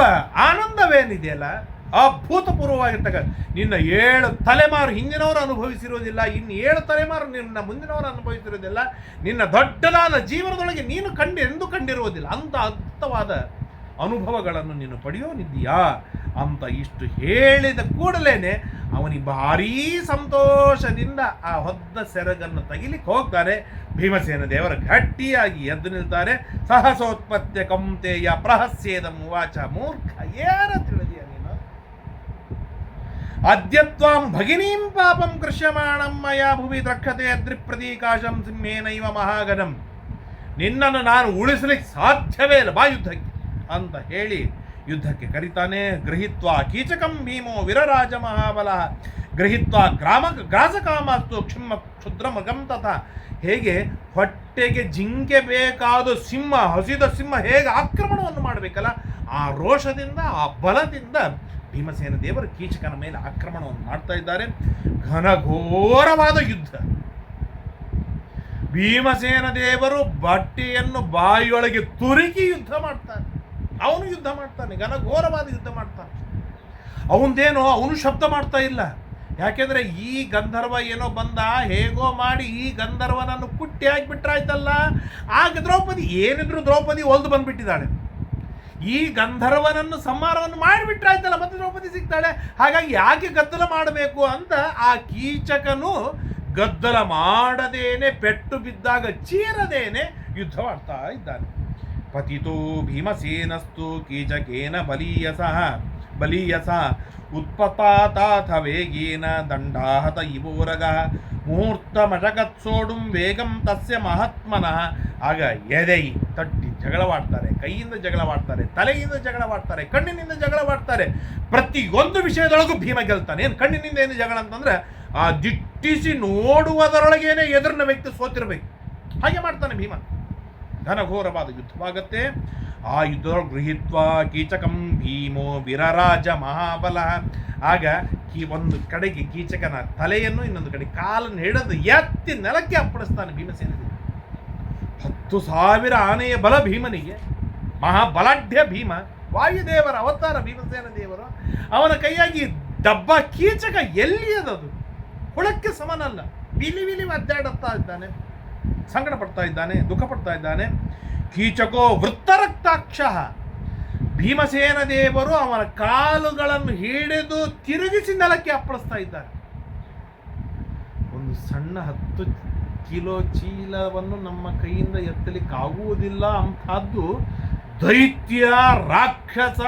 ಆನಂದವೇನಿದೆಯಲ್ಲ? ಅಭೂತಪೂರ್ವವಾಗಿರ್ತಕ್ಕ ನಿನ್ನ ಏಳು ತಲೆಮಾರು ಹಿಂದಿನವರು ಅನುಭವಿಸಿರುವುದಿಲ್ಲ ಇನ್ನು ಏಳು ತಲೆಮಾರು ನಿನ್ನ ಮುಂದಿನವರು ಅನುಭವಿಸಿರುವುದಿಲ್ಲ ನಿನ್ನ ದೊಡ್ಡದಾದ ಜೀವನದೊಳಗೆ ನೀನು ಕಂಡು ಎಂದು ಕಂಡಿರುವುದಿಲ್ಲ. ಅಂತ ಅದ್ಭುತವಾದ ಅನುಭವಗಳನ್ನು ನೀನು ಪಡೆಯೋನಿದ್ದೀಯಾ ಅಂತ ಇಷ್ಟು ಹೇಳಿದ ಕೂಡಲೇ ಅವನಿಗೆ ಭಾರೀ ಸಂತೋಷದಿಂದ ಆ ಹೊದ್ದ ಸೆರಗನ್ನು ತೆಗಿಲಿಕ್ಕೆ ಹೋಗ್ತಾರೆ ಭೀಮಸೇನ ದೇವರ ಗಟ್ಟಿಯಾಗಿ ಎದ್ದು ನಿಲ್ತಾರೆ. ಸಹಸೋತ್ಪತ್ಯ ಕಂತೆಯ ಪ್ರಹಸ್ಯೇದ ಮುವಾಚ ಮೂರ್ಖ ಏನ ತಿಳಿದಿಯ ಅದ್ಯತ್ವಾಂ ಭಗಿನೀಂ ಪಾಪಂ ಕೃಷ್ಯಮಾಣಂ ಮಯ ಭುವಿ ದ್ರಕ್ಷತೆ ದ್ರಿಪ್ರತೀಕಾಶಂ ಸಿಂಹೇನೈವ ಮಹಾಗಣಂ ನಿನ್ನನ್ನು ನಾನು ಉಳಿಸಲಿಕ್ಕೆ ಸಾಧ್ಯವೇ ಇಲ್ಲ ಬಾ ಯುದ್ಧಕ್ಕೆ ಅಂತ ಹೇಳಿ ಯುದ್ಧಕ್ಕೆ ಕರಿತಾನೆ ಗೃಹಿತ್ವ ಕೀಚಕಂ ಭೀಮೋ ವಿರರಾಜ ಮಹಾಬಲ ಗೃಹಿತ್ವ ಗ್ರಾಮ ಗ್ರಾಸಕಾಮಸ್ತು ಕ್ಷಿಮ್ಮ ಕ್ಷುದ್ರ ಮಗಂ ತಥಾ ಹೇಗೆ? ಹೊಟ್ಟೆಗೆ ಜಿಂಕೆ ಬೇಕಾದ ಸಿಂಹ, ಹಸಿದ ಸಿಂಹ ಹೇಗೆ ಆಕ್ರಮಣವನ್ನು ಮಾಡಬೇಕಲ್ಲ? ಆ ರೋಷದಿಂದ, ಆ ಬಲದಿಂದ ಭೀಮಸೇನ ದೇವರು ಕೀಚಕನ ಮೇಲೆ ಆಕ್ರಮಣವನ್ನು ಮಾಡ್ತಾ ಇದ್ದಾರೆ. ಘನಘೋರವಾದ ಯುದ್ಧ. ಭೀಮಸೇನ ದೇವರು ಬಟ್ಟೆಯನ್ನು ಬಾಯಿಯೊಳಗೆ ತುರುಕಿ ಯುದ್ಧ ಮಾಡ್ತಾನೆ. ಅವನು ಯುದ್ಧ ಮಾಡ್ತಾನೆ ಘನಘೋರವಾದ ಯುದ್ಧ ಮಾಡ್ತಾನೆ. ಅವನದೇನೋ ಅವನು ಶಬ್ದ ಮಾಡ್ತಾ ಇಲ್ಲ. ಯಾಕೆಂದ್ರೆ ಈ ಗಂಧರ್ವ ಏನೋ ಬಂದ, ಹೇಗೋ ಮಾಡಿ ಈ ಗಂಧರ್ವನನ್ನು ಕುಟ್ಟಿ ಹಾಕಿಬಿಟ್ರಾಯ್ತಲ್ಲ. ಆಗ ದ್ರೌಪದಿ, ಏನಿದ್ರು ದ್ರೌಪದಿ ಒಲ್ದು ಬಂದ್ಬಿಟ್ಟಿದ್ದಾಳೆ. ಈ ಗಂಧರ್ವನನ್ನು ಸಂಹಾರವನ್ನು ಮಾಡಿಬಿಟ್ರಾಯ್ತಲ್ಲ ಮತ್ತೆ ದ್ರೌಪದಿ ಸಿಗ್ತಾಳೆ. ಹಾಗಾಗಿ ಯಾಕೆ ಗದ್ದಲ ಮಾಡಬೇಕು ಅಂತ ಆ ಕೀಚಕನು ಗದ್ದಲ ಮಾಡದೇನೆ, ಪೆಟ್ಟು ಬಿದ್ದಾಗ ಚೀರದೇನೆ ಯುದ್ಧ ಮಾಡ್ತಾ ಇದ್ದಾನೆ. ಪತಿತೋ ಭೀಮಸೇನಸ್ತು ಕೀಚಕೇನ ಬಲೀಯಸ ಬಲೀಯಸ ಉತ್ಪತಾತಾಥ ವೇಗೇನ ದಂಡಾಹತ ಇವೋರಗ ಮುಹೂರ್ತಮಟಗತ್ಸೋಡುಂ ವೇಗಂ ತಸ್ಯ ಮಹಾತ್ಮನಃ. ಆಗ ಎದೈ ತಟ್ಟಿ ಜಗಳವಾಡ್ತಾರೆ, ಕೈಯಿಂದ ಜಗಳವಾಡ್ತಾರೆ, ತಲೆಯಿಂದ ಜಗಳವಾಡ್ತಾರೆ, ಕಣ್ಣಿನಿಂದ ಜಗಳವಾಡ್ತಾರೆ. ಪ್ರತಿಯೊಂದು ವಿಷಯದೊಳಗೂ ಭೀಮ ಗೆಲ್ತಾನೆ. ಏನು ಕಣ್ಣಿನಿಂದ ಏನು ಜಗಳ ಅಂತಂದ್ರೆ ಆ ದಿಟ್ಟಿಸಿ ನೋಡುವುದರೊಳಗೇನೆ ಎದುರಿನ ವ್ಯಕ್ತಿ ಸೋತಿರ್ಬೇಕು. ಹಾಗೆ ಮಾಡ್ತಾನೆ ಭೀಮ. ಘನಘೋರವಾದ ಯುದ್ಧವಾಗತ್ತೆ. ಆ ಯುದ್ಧದೊಳಗೆ ಗೃಹಿತ್ವ, ಕೀಚಕಂ ಭೀಮೋ ವಿರರಾಜ ಮಹಾಬಲ. ಆಗ ಈ ಒಂದು ಕಡೆಗೆ ಕೀಚಕನ ತಲೆಯನ್ನು ಇನ್ನೊಂದು ಕಡೆ ಕಾಲನ್ನು ಹಿಡಿದು ಎತ್ತಿ ನೆಲಕ್ಕೆ ಅಪ್ಪಳಿಸ್ತಾನೆ ಭೀಮಸೇನ. ಹತ್ತು ಸಾವಿರ ಆನೆಯ ಬಲ ಭೀಮನಿಗೆ, ಮಹಾಬಲಾಢ್ಯ ಭೀಮ, ವಾಯುದೇವರ ಅವತಾರ ಭೀಮಸೇನ ದೇವರು, ಅವನ ಕೈಯಾಗಿ ಡಬ್ಬ ಕೀಚಕ ಎಲ್ಲಿ ಅದದು ಹುಳಕ್ಕೆ ಸಮನಲ್ಲ. ವಿಲಿ ವಿಲಿ ಒದ್ದಾಡುತ್ತಾ ಇದ್ದಾನೆ, ಸಂಕಟ ಪಡ್ತಾ ಇದ್ದಾನೆ, ದುಃಖ ಪಡ್ತಾ ಇದ್ದಾನೆ. ಕೀಚಕೋ ವೃತ್ತರಕ್ತಾಕ್ಷ ಭೀಮಸೇನ ದೇವರು ಅವನ ಕಾಲುಗಳನ್ನು ಹಿಡಿದು ತಿರುಗಿಸಿ ನೆಲಕ್ಕೆ ಅಪ್ಪಳಿಸ್ತಾ ಇದ್ದಾರೆ. ಒಂದು ಸಣ್ಣ ಹತ್ತು ಕಿಲೋ ಚೀಲವನ್ನು ನಮ್ಮ ಕೈಯಿಂದ ಎತ್ತಲಿಕ್ಕಾಗುವುದಿಲ್ಲ ಅಂತಹದ್ದು ದೈತ್ಯ ರಾಕ್ಷಸ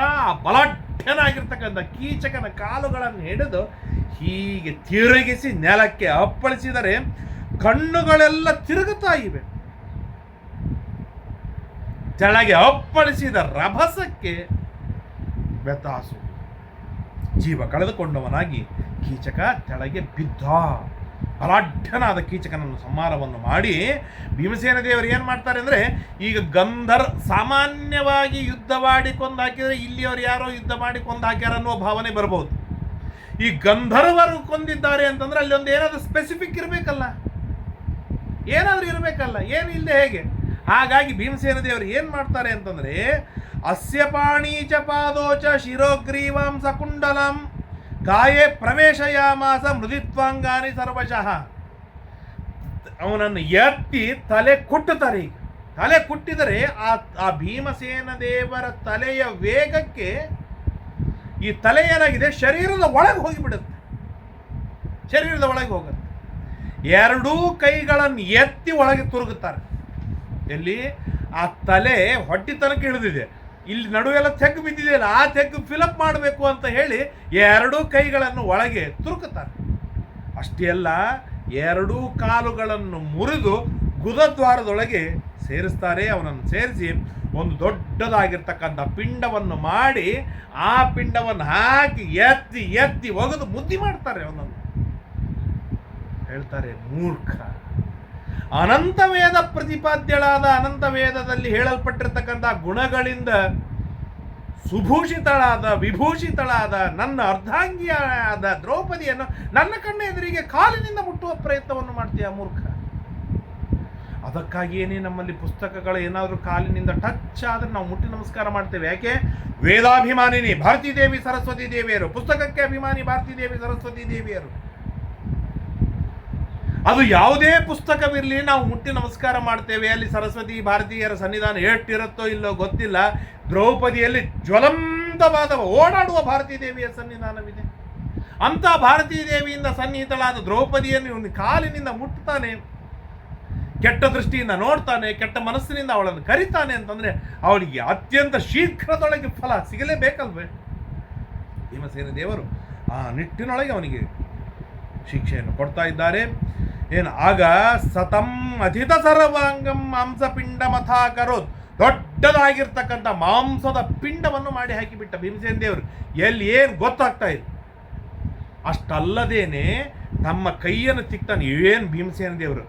ಬಲಾಢ್ಯನಾಗಿರ್ತಕ್ಕಂಥ ಕೀಚಕನ ಕಾಲುಗಳನ್ನು ಹಿಡಿದು ಹೀಗೆ ತಿರುಗಿಸಿ ನೆಲಕ್ಕೆ ಅಪ್ಪಳಿಸಿದರೆ ಕಣ್ಣುಗಳೆಲ್ಲ ತಿರುಗುತ್ತಾ ಇವೆ. ಕೆಳಗೆ ಅಪ್ಪಳಿಸಿದ ರಭಸಕ್ಕೆ ಬೆತಾಸು. ಜೀವ ಕಳೆದುಕೊಂಡವನಾಗಿ ಕೀಚಕ ಕೆಳಗೆ ಬಿದ್ದ. ಬಲಾಢ್ಯನಾದ ಕೀಚಕನನ್ನು ಸಂಹಾರವನ್ನು ಮಾಡಿ ಭೀಮಸೇನ ದೇವರು ಏನು ಮಾಡ್ತಾರೆ ಅಂದರೆ ಈಗ ಗಂಧರ್ ಸಾಮಾನ್ಯವಾಗಿ ಯುದ್ಧ ಮಾಡಿ ಕೊಂದು ಹಾಕಿದರೆ ಇಲ್ಲಿಯವರು ಯಾರೋ ಯುದ್ಧ ಮಾಡಿ ಕೊಂದು ಹಾಕ್ಯಾರ ಅನ್ನೋ ಭಾವನೆ ಬರಬಹುದು. ಈ ಗಂಧರ್ವರು ಕೊಂದಿದ್ದಾರೆ ಅಂತಂದ್ರೆ ಅಲ್ಲಿ ಒಂದು ಏನಾದರೂ ಸ್ಪೆಸಿಫಿಕ್ ಇರಬೇಕಲ್ಲ. ಏನಾದರೂ ಇರಬೇಕಲ್ಲ, ಏನು ಇಲ್ಲದೆ ಹೇಗೆ? ಹಾಗಾಗಿ ಭೀಮಸೇನ ದೇವರು ಏನು ಮಾಡ್ತಾರೆ ಅಂತಂದರೆ ಅಸ್ಯ ಪಾಣೀಚ ಪಾದೋಚ ಶಿರೋಗ್ರೀವಾಂಸ ಸಕುಂಡಲಂ ಕಾಯೇ ಪ್ರವೇಶಯಾಮಾಸ ಮೃದಿತ್ವಾಂಗಾನಿ ಸರ್ವಶಃ. ಅವನನ್ನು ಎತ್ತಿ ತಲೆ ಕುಟ್ಟುತ್ತಾರೆ ಈಗ. ತಲೆ ಕುಟ್ಟಿದರೆ ಆ ಆ ಭೀಮಸೇನ ದೇವರ ತಲೆಯ ವೇಗಕ್ಕೆ ಈ ತಲೆ ಏನಾಗಿದೆ? ಶರೀರದ ಒಳಗೆ ಹೋಗಿಬಿಡುತ್ತೆ. ಶರೀರದ ಒಳಗೆ ಹೋಗುತ್ತೆ. ಎರಡೂ ಕೈಗಳನ್ನು ಎತ್ತಿ ಒಳಗೆ ತುರುಗುತ್ತಾರೆ. ಎಲ್ಲಿ? ಆ ತಲೆ ಹೊಟ್ಟಿ ತನಕ ಇಳಿದಿದೆ. ಇಲ್ಲಿ ನಡುವೆಲ್ಲ ತೆಗ್ಗು ಬಿದ್ದಿದೆಯಲ್ಲ, ಆ ತೆಗ್ಗು ಫಿಲಪ್ ಮಾಡಬೇಕು ಅಂತ ಹೇಳಿ ಎರಡೂ ಕೈಗಳನ್ನು ಒಳಗೆ ತುರುಕುತ್ತಾರೆ. ಅಷ್ಟೇ ಅಲ್ಲ, ಎರಡೂ ಕಾಲುಗಳನ್ನು ಮುರಿದು ಗುದದ್ವಾರದೊಳಗೆ ಸೇರಿಸ್ತಾರೆ. ಅವನನ್ನು ಸೇರಿಸಿ ಒಂದು ದೊಡ್ಡದಾಗಿರ್ತಕ್ಕಂಥ ಪಿಂಡವನ್ನು ಮಾಡಿ ಆ ಪಿಂಡವನ್ನು ಹಾಕಿ ಎತ್ತಿ ಎತ್ತಿ ಒಗೆದು ಮುದ್ದಿ ಮಾಡ್ತಾರೆ ಅವನನ್ನು. ಹೇಳ್ತಾರೆ ಮೂರ್ಖ. ಅನಂತ ವೇದ ಪ್ರತಿಪಾದ್ಯಳಾದ ಅನಂತ ವೇದದಲ್ಲಿ ಹೇಳಲ್ಪಟ್ಟಿರ್ತಕ್ಕಂಥ ಗುಣಗಳಿಂದ ಸುಭೂಷಿತಳಾದ, ವಿಭೂಷಿತಳಾದ, ನನ್ನ ಅರ್ಧಾಂಗಿಯಾದ ದ್ರೌಪದಿಯನ್ನು ನನ್ನ ಕಣ್ಣ ಎದುರಿಗೆ ಕಾಲಿನಿಂದ ಮುಟ್ಟುವ ಪ್ರಯತ್ನವನ್ನು ಮಾಡ್ತೀಯ ಮೂರ್ಖ? ಅದಕ್ಕಾಗಿಯೇ ನಮ್ಮಲ್ಲಿ ಪುಸ್ತಕಗಳು ಏನಾದರೂ ಕಾಲಿನಿಂದ ಟಚ್ ಆದರೆ ನಾವು ಮುಟ್ಟಿ ನಮಸ್ಕಾರ ಮಾಡ್ತೇವೆ. ಯಾಕೆ? ವೇದಾಭಿಮಾನಿನಿ ಭಾರತೀ ದೇವಿ ಸರಸ್ವತಿ ದೇವಿಯರು. ಪುಸ್ತಕಕ್ಕೆ ಅಭಿಮಾನಿ ಭಾರತೀ ದೇವಿ ಸರಸ್ವತಿ ದೇವಿಯರು. ಅದು ಯಾವುದೇ ಪುಸ್ತಕವಿರಲಿ, ನಾವು ಮುಟ್ಟಿ ನಮಸ್ಕಾರ ಮಾಡ್ತೇವೆ, ಅಲ್ಲಿ ಸರಸ್ವತಿ ಭಾರತೀಯರ ಸನ್ನಿಧಾನ ಎಷ್ಟಿರುತ್ತೋ ಇಲ್ಲೋ ಗೊತ್ತಿಲ್ಲ, ದ್ರೌಪದಿಯಲ್ಲಿ ಜ್ವಲಂತವಾದ ಓಡಾಡುವ ಭಾರತೀ ದೇವಿಯ ಸನ್ನಿಧಾನವಿದೆ. ಅಂಥ ಭಾರತೀ ದೇವಿಯಿಂದ ಸನ್ನಿಹಿತಳಾದ ದ್ರೌಪದಿಯನ್ನು ಇವನು ಕಾಲಿನಿಂದ ಮುಟ್ತಾನೆ, ಕೆಟ್ಟ ದೃಷ್ಟಿಯಿಂದ ನೋಡ್ತಾನೆ, ಕೆಟ್ಟ ಮನಸ್ಸಿನಿಂದ ಅವಳನ್ನು ಕರಿತಾನೆ ಅಂತಂದರೆ ಅವಳಿಗೆ ಅತ್ಯಂತ ಶೀಘ್ರದೊಳಗೆ ಫಲ ಸಿಗಲೇಬೇಕಲ್ವೇ? ಭೀಮಸೇನ ದೇವರು ಆ ನಿಟ್ಟಿನೊಳಗೆ ಅವನಿಗೆ ಶಿಕ್ಷೆಯನ್ನು ಕೊಡ್ತಾ ಇದ್ದಾರೆ. ಏನು ಆಗ ಸತಂ ಅಧಿತ ಸರ್ವಾಂಗಂ ಮಾಂಸಪಿಂಡ ಮಥಾ ಕರೋದ್ ದೊಡ್ಡದಾಗಿರ್ತಕ್ಕಂಥ ಮಾಂಸದ ಪಿಂಡವನ್ನು ಮಾಡಿ ಹಾಕಿಬಿಟ್ಟ ಭೀಮಸೇನ ದೇವರು. ಎಲ್ಲಿ ಏನು ಗೊತ್ತಾಗ್ತಾ ಇದೆ ಅಷ್ಟಲ್ಲದೇನೆ ತಮ್ಮ ಕೈಯನ್ನು ತಿಕ್ತಾನೆ ಏನು ಭೀಮಸೇನ ದೇವರು.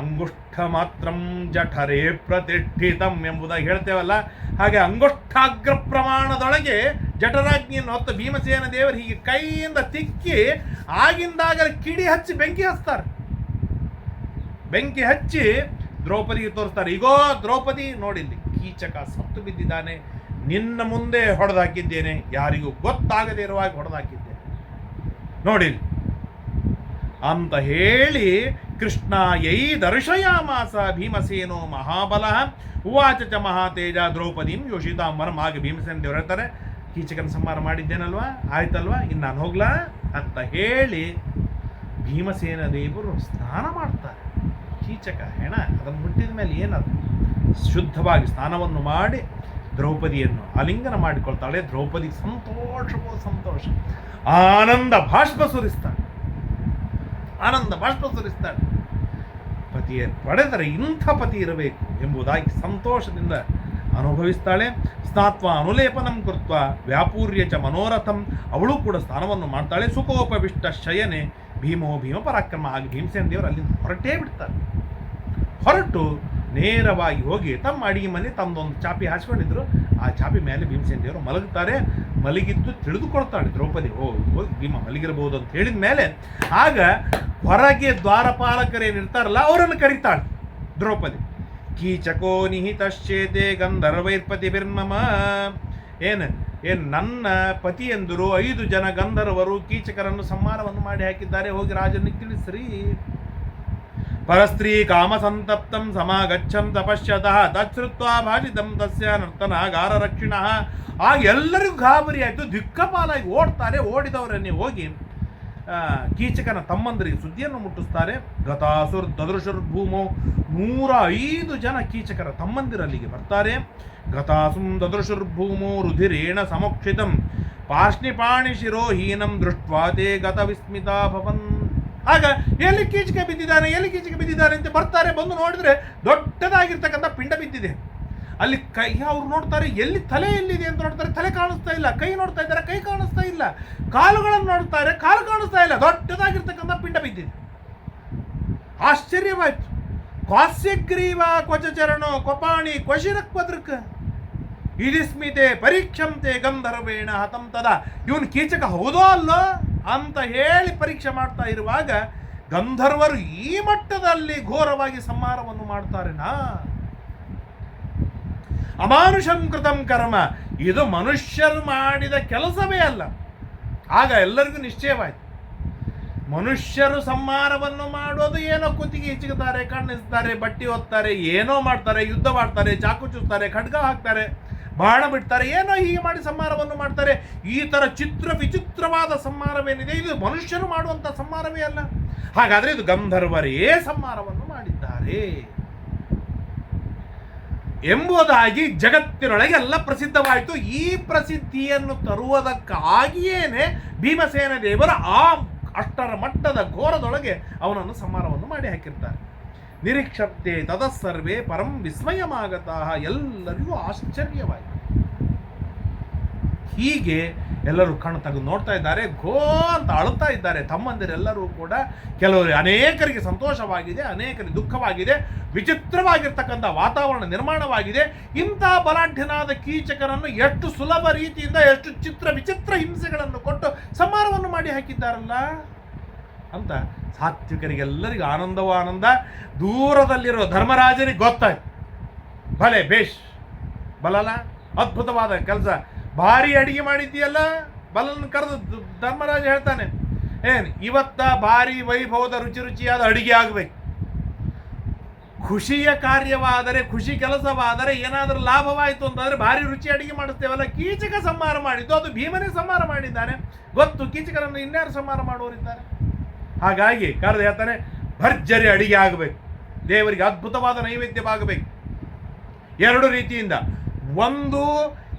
ಅಂಗುಷ್ಠ ಮಾತ್ರಂ ಜಠರೇ ಪ್ರತಿಷ್ಠಿತಂ ಎಂಬುದಾಗಿ ಹೇಳ್ತೇವಲ್ಲ. ಹಾಗೆ ಅಂಗುಷ್ಠಾಗ್ರ ಪ್ರಮಾಣದೊಳಗೆ ಜಠರಾಜ್ಞಿಯನ್ನು ಹೊತ್ತು ಭೀಮಸೇನ ದೇವರು ಹೀಗೆ ಕೈಯಿಂದ ತಿಕ್ಕಿ ಆಗಿಂದಾಗ ಕಿಡಿ ಹಚ್ಚಿ ಬೆಂಕಿ ಹಚ್ತಾರೆ. ಬೆಂಕಿ ಹಚ್ಚಿ ದ್ರೌಪದಿಗೆ ತೋರಿಸ್ತಾರೆ ಈಗೋ ದ್ರೌಪದಿ ನೋಡಿಲ್ಲಿ ಕೀಚಕ ಸತ್ತು ಬಿದ್ದಿದ್ದಾನೆ. ನಿನ್ನ ಮುಂದೆ ಹೊಡೆದಾಕಿದ್ದೇನೆ. ಯಾರಿಗೂ ಗೊತ್ತಾಗದೇ ಇರುವಾಗ ಹೊಡೆದಾಕಿದ್ದೇನೆ. ನೋಡಿಲ್ಲಿ ಅಂತ ಹೇಳಿ ಕೃಷ್ಣ ಯೈ ದರ್ಶಯಾಮಾಸ ಭೀಮಸೇನೋ ಮಹಾಬಲ. ಉವಾಚ ಚ ಮಹಾತೇಜ ದ್ರೌಪದಿಂ ಯೋಷಿತಾಂಬರಂ ಹಾಗೆ ಭೀಮಸೇನ ದೇವರು ಹೇಳ್ತಾರೆ, ಕೀಚಕನ ಸಂಹಾರ ಮಾಡಿದ್ದೇನಲ್ವಾ? ಆಯ್ತಲ್ವಾ? ಇನ್ನು ನಾನು ಹೋಗ್ಲಾ? ಅಂತ ಹೇಳಿ ಭೀಮಸೇನ ದೇವರು ಸ್ನಾನ ಮಾಡ್ತಾರೆ. ಕೀಚಕ ಹೆಣ, ಅದನ್ನು ಮುಟ್ಟಿದ ಮೇಲೆ ಏನದು? ಶುದ್ಧವಾಗಿ ಸ್ನಾನವನ್ನು ಮಾಡಿ ದ್ರೌಪದಿಯನ್ನು ಆಲಿಂಗನ ಮಾಡಿಕೊಳ್ತಾಳೆ. ದ್ರೌಪದಿ ಸಂತೋಷವೋ ಸಂತೋಷ. ಆನಂದ ಭಾಷ್ಪ ಸುರಿಸ್ತಾಳೆ. ಆನಂದ ಭಾಷ್ಪ ಸುರಿಸ್ತಾಳೆ. ಪತಿಯ ಪಡೆದರೆ ಇಂಥ ಪತಿ ಇರಬೇಕು ಎಂಬುದಾಗಿ ಸಂತೋಷದಿಂದ ಅನುಭವಿಸ್ತಾಳೆ. ಸ್ನಾತ್ವ ಅನುಲೇಪನಂ ಕೃತ್ವ ವ್ಯಾಪೂರ್ಯ ಚ ಮನೋರಥಂ. ಅವಳು ಕೂಡ ಸ್ನಾನವನ್ನು ಮಾಡ್ತಾಳೆ. ಸುಖೋಪವಿಷ್ಟ ಶಯನೆ ಭೀಮೋ ಭೀಮ ಪರಾಕ್ರಮ ಆಗಿ ಭೀಮಸೇನ ದೇವರು ಅಲ್ಲಿಂದ ಹೊರಟೇ ಬಿಡ್ತಾರೆ. ಹೊರಟು ನೇರವಾಗಿ ಹೋಗಿ ತಮ್ಮ ಅಡಿಗೆ ಮನೆ ತಮ್ಮದೊಂದು ಚಾಪಿ ಹಾಸ್ಕೊಂಡಿದ್ರು. ಆ ಚಾಪಿ ಮೇಲೆ ಭೀಮಸೇನ ದೇವರು ಮಲಗುತ್ತಾರೆ. ಮಲಗಿದ್ದು ತಿಳಿದುಕೊಳ್ತಾಳೆ. ದ್ರೌಪದಿ, ಓ ಹೋಗಿ ಭೀಮ ಮಲಗಿರಬಹುದು ಅಂತ ಹೇಳಿದ ಮೇಲೆ ಆಗ ಹೊರಗೆ ದ್ವಾರಪಾಲಕರೇನಿರ್ತಾರಲ್ಲ ಅವರನ್ನು ಕರೀತಾಳೆ ದ್ರೌಪದಿ. ಕೀಚಕೋ ನಿಹಿತಶ್ಚೇತೆ ಗಂಧರ್ವೈರ್ಪತಿ ಬಿರ್ಮಮ. ಏನು? ಏನು ನನ್ನ ಪತಿಯಂದರು ಐದು ಜನ ಗಂಧರ್ವರು ಕೀಚಕರನ್ನು ಸಂಹಾರವನ್ನು ಮಾಡಿ ಹಾಕಿದ್ದಾರೆ. ಹೋಗಿ ರಾಜನಿಗೆ ತಿಳಿಸ್ರಿ. ಪರಸ್ತ್ರೀ ಕಾಮಸಂತಪ್ತಂ ಸಮಾಗಚ್ಚಂ ತಪಶ್ಯತಃ ತಚ್ಛ್ರುತ್ವ ಭಾಷಿತಂ ತಸ್ಯ ನರ್ತನಾಗಾರ ರಕ್ಷಿಣ. ಆ ಎಲ್ಲರಿಗೂ ಗಾಬರಿ ಆಯಿತು ದಿಕ್ಕಪಾಲಾಗಿ ಓಡ್ತಾರೆ. ಓಡಿದವರನ್ನೇ ಹೋಗಿ ಕೀಚಕನ ತಮ್ಮಂದರಿಗೆ ಸುದ್ದಿಯನ್ನು ಮುಟ್ಟಿಸ್ತಾರೆ. ಗತಾಸುರ್, ದದೃಶುರ್, ಭೂಮೋ ನೂರ ಐದು ಜನ ಕೀಚಕರ ತಮ್ಮಂದಿರಲ್ಲಿಗೆ ಬರ್ತಾರೆ. ಗತಾಸುಂ, ದದೃಶುರ್, ಭೂಮೋ, ರುಧಿರೇಣ ಸಮಕ್ಷಿತಂ. ಪಾರ್ಷ್ಣಿಪಾಣಿ ಶಿರೋಹೀನಂ ದೃಷ್ಟ್ವಾತೆ ಗತ ವಿಸ್ಮಿತಾ ಭವನ್. ಆಗ ಎಲ್ಲಿ ಕೀಚಕ ಬಿದ್ದಿದ್ದಾನೆ, ಎಲ್ಲಿ ಕೀಚಕ ಬಿದ್ದಿದ್ದಾನೆ ಅಂತ ಬರ್ತಾರೆ ಬಂದು ನೋಡಿದ್ರೆ ದೊಡ್ಡದಾಗಿರ್ತಕ್ಕಂಥ ಪಿಂಡ ಬಿದ್ದಿದೆ. ಅಲ್ಲಿ ಕೈ ಅವ್ರು ನೋಡ್ತಾರೆ, ಎಲ್ಲಿ ತಲೆ ಎಲ್ಲಿದೆ ಅಂತ ನೋಡ್ತಾರೆ, ತಲೆ ಕಾಣಿಸ್ತಾ ಇಲ್ಲ, ಕೈ ನೋಡ್ತಾ ಇದ್ದಾರೆ, ಕೈ ಕಾಣಿಸ್ತಾ ಇಲ್ಲ, ಕಾಲುಗಳನ್ನು ನೋಡ್ತಾರೆ ಕಾಲು ಕಾಣಿಸ್ತಾ ಇಲ್ಲ, ದೊಡ್ಡದಾಗಿರ್ತಕ್ಕಂಥ ಪಿಂಡ ಬಿದ್ದಿದೆ. ಆಶ್ಚರ್ಯವಾಯ್ತು. ಕ್ವಾಸ್ಯಗ್ರೀವ ಕ್ವಚಚರಣೋ ಕೊಪಾಣಿ ಕ್ವಶಿರಕ್ವದೃಕ್ ಇಡಿಸ್ಮಿತೆ ಪರೀಕ್ಷಂತೆ ಗಂಧರ್ವೇಣ ಹತಂತದ ಇವನು ಕೀಚಕ ಹೌದೋ ಅಲ್ಲೋ ಅಂತ ಹೇಳಿ ಪರೀಕ್ಷೆ ಮಾಡ್ತಾ ಇರುವಾಗ ಗಂಧರ್ವರು ಈ ಮಟ್ಟದಲ್ಲಿ ಘೋರವಾಗಿ ಸಂಹಾರವನ್ನು ಮಾಡ್ತಾರೆನಾ? ಅಮಾನುಷಂ ಕೃತಂ ಕರ್ಮ. ಇದು ಮನುಷ್ಯರು ಮಾಡಿದ ಕೆಲಸವೇ ಅಲ್ಲ. ಆಗ ಎಲ್ಲರಿಗೂ ನಿಶ್ಚಯವಾಯಿತು. ಮನುಷ್ಯರು ಸಂಹಾರವನ್ನು ಮಾಡೋದು ಏನೋ ಕುತ್ತಿಗೆ ಹೆಚ್ಚಿಗುತ್ತಾರೆ ಕಣ್ಣಿಸ್ತಾರೆ ಬಟ್ಟಿ ಹೊತ್ತಾರೆ ಏನೋ ಮಾಡ್ತಾರೆ, ಯುದ್ಧ ಮಾಡ್ತಾರೆ, ಚಾಕು ಚುತ್ತಾರೆ ಖಡ್ಗ ಹಾಕ್ತಾರೆ, ಬಾಣ ಬಿಡ್ತಾರೆ, ಏನೋ ಹೀಗೆ ಮಾಡಿ ಸಂಹಾರವನ್ನು ಮಾಡ್ತಾರೆ. ಈ ಥರ ಚಿತ್ರ ವಿಚಿತ್ರವಾದ ಸಂಹಾರವೇನಿದೆ? ಇದು ಮನುಷ್ಯರು ಮಾಡುವಂಥ ಸಂಹಾರವೇ ಅಲ್ಲ. ಹಾಗಾದರೆ ಇದು ಗಂಧರ್ವರೇ ಸಂಹಾರವನ್ನು ಮಾಡಿದ್ದಾರೆ. ಎಂಬುದಾಗಿ ಜಗತ್ತಿನೊಳಗೆ ಎಲ್ಲ ಪ್ರಸಿದ್ಧವಾಯಿತು. ಈ ಪ್ರಸಿದ್ಧಿಯನ್ನು ತರುವುದಕ್ಕಾಗಿಯೇನೆ ಭೀಮಸೇನ ದೇವರು ಆ ಅಷ್ಟರ ಮಟ್ಟದ ಘೋರದೊಳಗೆ ಅವನನ್ನು ಸಂಹಾರವನ್ನು ಮಾಡಿ ಹಾಕಿರ್ತಾರೆ. ನಿರೀಕ್ಷತೆ ತದಸ್ಸರ್ವೇ ಪರಂ ವಿಸ್ಮಯಮಾಗತಃ ಎಲ್ಲರಿಗೂ ಆಶ್ಚರ್ಯವಾಯಿತು. ಹೀಗೆ ಎಲ್ಲರೂ ಕಣ್ಣು ತೆಗೆದು ನೋಡ್ತಾ ಇದ್ದಾರೆ, ಘೋ ಅಂತ ಅಳುತ್ತಾ ಇದ್ದಾರೆ. ತಮ್ಮಂದಿರೆಲ್ಲರೂ ಕೂಡ ಕೆಲವರು ಅನೇಕರಿಗೆ ಸಂತೋಷವಾಗಿದೆ, ಅನೇಕರಿಗೆ ದುಃಖವಾಗಿದೆ, ವಿಚಿತ್ರವಾಗಿರ್ತಕ್ಕಂಥ ವಾತಾವರಣ ನಿರ್ಮಾಣವಾಗಿದೆ. ಇಂಥ ಬಲಾಢ್ಯನಾದ ಕೀಚಕರನ್ನು ಎಷ್ಟು ಸುಲಭ ರೀತಿಯಿಂದ, ಎಷ್ಟು ಚಿತ್ರ ವಿಚಿತ್ರ ಹಿಂಸೆಗಳನ್ನು ಕೊಟ್ಟು ಸಂಹಾರವನ್ನು ಮಾಡಿ ಹಾಕಿದ್ದಾರಲ್ಲ? ಅಂತ ಸಾತ್ವಿಕರಿಗೆಲ್ಲರಿಗೂ ಆನಂದವೋ ಆನಂದ. ದೂರದಲ್ಲಿರುವ ಧರ್ಮರಾಜನಿಗೆ ಗೊತ್ತಾಯ್ತು. ಭಲೆ, ಬೇಷ್, ಬಲಲ, ಅದ್ಭುತವಾದ ಕೆಲಸ. ಭಾರಿ ಅಡಿಗೆ ಮಾಡಿದ್ದೀಯಲ್ಲ? ಬಲನ್ ಕರೆದು ಧರ್ಮರಾಜ ಹೇಳ್ತಾನೆ, ಏನು, ಇವತ್ತ ಭಾರಿ ವೈಭವದ ರುಚಿ ರುಚಿಯಾದ ಅಡಿಗೆ ಆಗಬೇಕು. ಖುಷಿಯ ಕಾರ್ಯವಾದರೆ, ಖುಷಿ ಕೆಲಸವಾದರೆ ಏನಾದರೂ ಲಾಭವಾಯಿತು ಅಂತಂದರೆ ಭಾರಿ ರುಚಿ ಅಡಿಗೆ ಮಾಡಿಸ್ತೇವಲ್ಲ. ಕೀಚಕ ಸಂಹಾರ ಮಾಡಿದ್ದು, ಅದು ಭೀಮನೇ ಸಂಹಾರ ಮಾಡಿದ್ದಾನೆ. ಗೊತ್ತು ಕೀಚಕರನ್ನು ಇನ್ಯಾರು ಸಂಹಾರ ಮಾಡುವರಿದ್ದಾರೆ ಹಾಗಾಗಿ ಕರೆದು ಹೇಳ್ತಾನೆ, ಭರ್ಜರಿ ಅಡಿಗೆ ಆಗಬೇಕು. ದೇವರಿಗೆ ಅದ್ಭುತವಾದ ನೈವೇದ್ಯವಾಗಬೇಕು. ಎರಡು ರೀತಿಯಿಂದ, ಒಂದು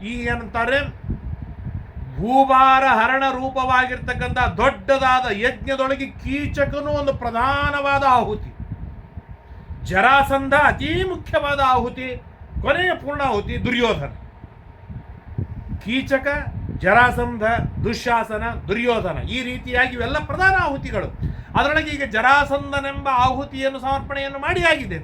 ಈ ಏನಂತಾರೆ? ಭೂಭಾರ ಹರಣ ರೂಪವಾಗಿರ್ತಕ್ಕಂಥ ದೊಡ್ಡದಾದ ಯಜ್ಞದೊಳಗೆ ಕೀಚಕನು ಒಂದು ಪ್ರಧಾನವಾದ ಆಹುತಿ. ಜರಾಸಂಧ ಅತೀ ಮುಖ್ಯವಾದ ಆಹುತಿ, ಕೊನೆಯ ಪೂರ್ಣಾಹುತಿ ದುರ್ಯೋಧನ. ಕೀಚಕ, ಜರಾಸಂಧ ದುಶ್ಯಾಸನ ದುರ್ಯೋಧನ ಈ ರೀತಿಯಾಗಿ ಇವೆಲ್ಲ ಪ್ರಧಾನ ಆಹುತಿಗಳು. ಅದರೊಳಗೆ ಈಗ ಜರಾಸಂಧನೆಂಬ ಆಹುತಿಯನ್ನು ಸಮರ್ಪಣೆಯನ್ನು ಮಾಡಿ ಆಗಿದೆ.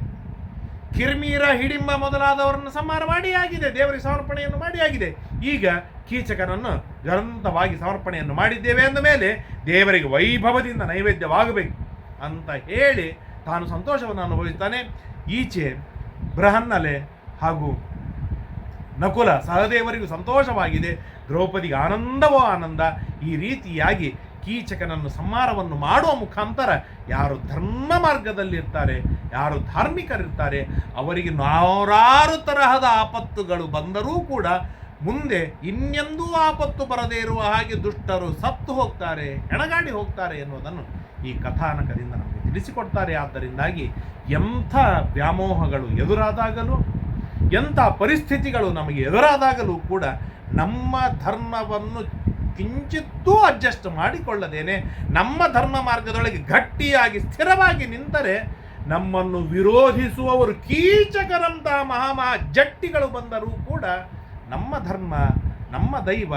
ಕಿರ್ಮೀರ, ಹಿಡಿಂಬ ಮೊದಲಾದವರನ್ನು ಸಂಹಾರ ಮಾಡಿ ಆಗಿದೆ ದೇವರಿಗೆ ಸಮರ್ಪಣೆಯನ್ನು ಮಾಡಿ ಆಗಿದೆ ಈಗ ಕೀಚಕನನ್ನು ಗ್ರಂಥವಾಗಿ ಸಮರ್ಪಣೆಯನ್ನು ಮಾಡಿದ್ದೇವೆ ಅಂದ ಮೇಲೆ ದೇವರಿಗೆ ವೈಭವದಿಂದ ನೈವೇದ್ಯವಾಗಬೇಕು ಅಂತ ಹೇಳಿ ತಾನು ಸಂತೋಷವನ್ನು ಅನುಭವಿಸ್ತಾನೆ. ಈಚೆ ಬೃಹನ್ನಲೆ ಹಾಗೂ ನಕುಲ ಸಹದೇವರಿಗೂ ಸಂತೋಷವಾಗಿದೆ. ದ್ರೌಪದಿಗೆ ಆನಂದವೋ ಆನಂದ ಈ ರೀತಿಯಾಗಿ ಕೀಚಕನನ್ನು ಸಂಹಾರವನ್ನು ಮಾಡುವ ಮುಖಾಂತರ ಯಾರು ಧರ್ಮ ಮಾರ್ಗದಲ್ಲಿರ್ತಾರೆ, ಯಾರು ಧಾರ್ಮಿಕರಿರ್ತಾರೆ, ಅವರಿಗೆ ನೂರಾರು ತರಹದ ಆಪತ್ತುಗಳು ಬಂದರೂ ಕೂಡ ಮುಂದೆ ಇನ್ನೆಂದೂ ಆಪತ್ತು ಬರದೇ ಇರುವ ಹಾಗೆ ದುಷ್ಟರು ಸತ್ತು ಹೋಗ್ತಾರೆ, ಹೆಣಗಾಡಿ ಹೋಗ್ತಾರೆ ಎನ್ನುವುದನ್ನು ಈ ಕಥಾನಕದಿಂದ ನಮಗೆ ತಿಳಿಸಿಕೊಡ್ತಾರೆ. ಆದ್ದರಿಂದಾಗಿ ಎಂಥ ವ್ಯಾಮೋಹಗಳು ಎದುರಾದಾಗಲೂ, ಎಂಥ ಪರಿಸ್ಥಿತಿಗಳು ನಮಗೆ ಎದುರಾದಾಗಲೂ ಕೂಡ ನಮ್ಮ ಧರ್ಮವನ್ನು ಕಿಂಚಿತ್ತೂ ಅಡ್ಜಸ್ಟ್ ಮಾಡಿಕೊಳ್ಳದೇನೆ, ನಮ್ಮ ಧರ್ಮ ಮಾರ್ಗದೊಳಗೆ ಗಟ್ಟಿಯಾಗಿ ಸ್ಥಿರವಾಗಿ ನಿಂತರೆ ನಮ್ಮನ್ನು ವಿರೋಧಿಸುವವರು ಕೀಚಕರಂತಹ ಮಹಾಮಹಾ ಜಟ್ಟಿಗಳು ಬಂದರೂ ಕೂಡ ನಮ್ಮ ಧರ್ಮ, ನಮ್ಮ ದೈವ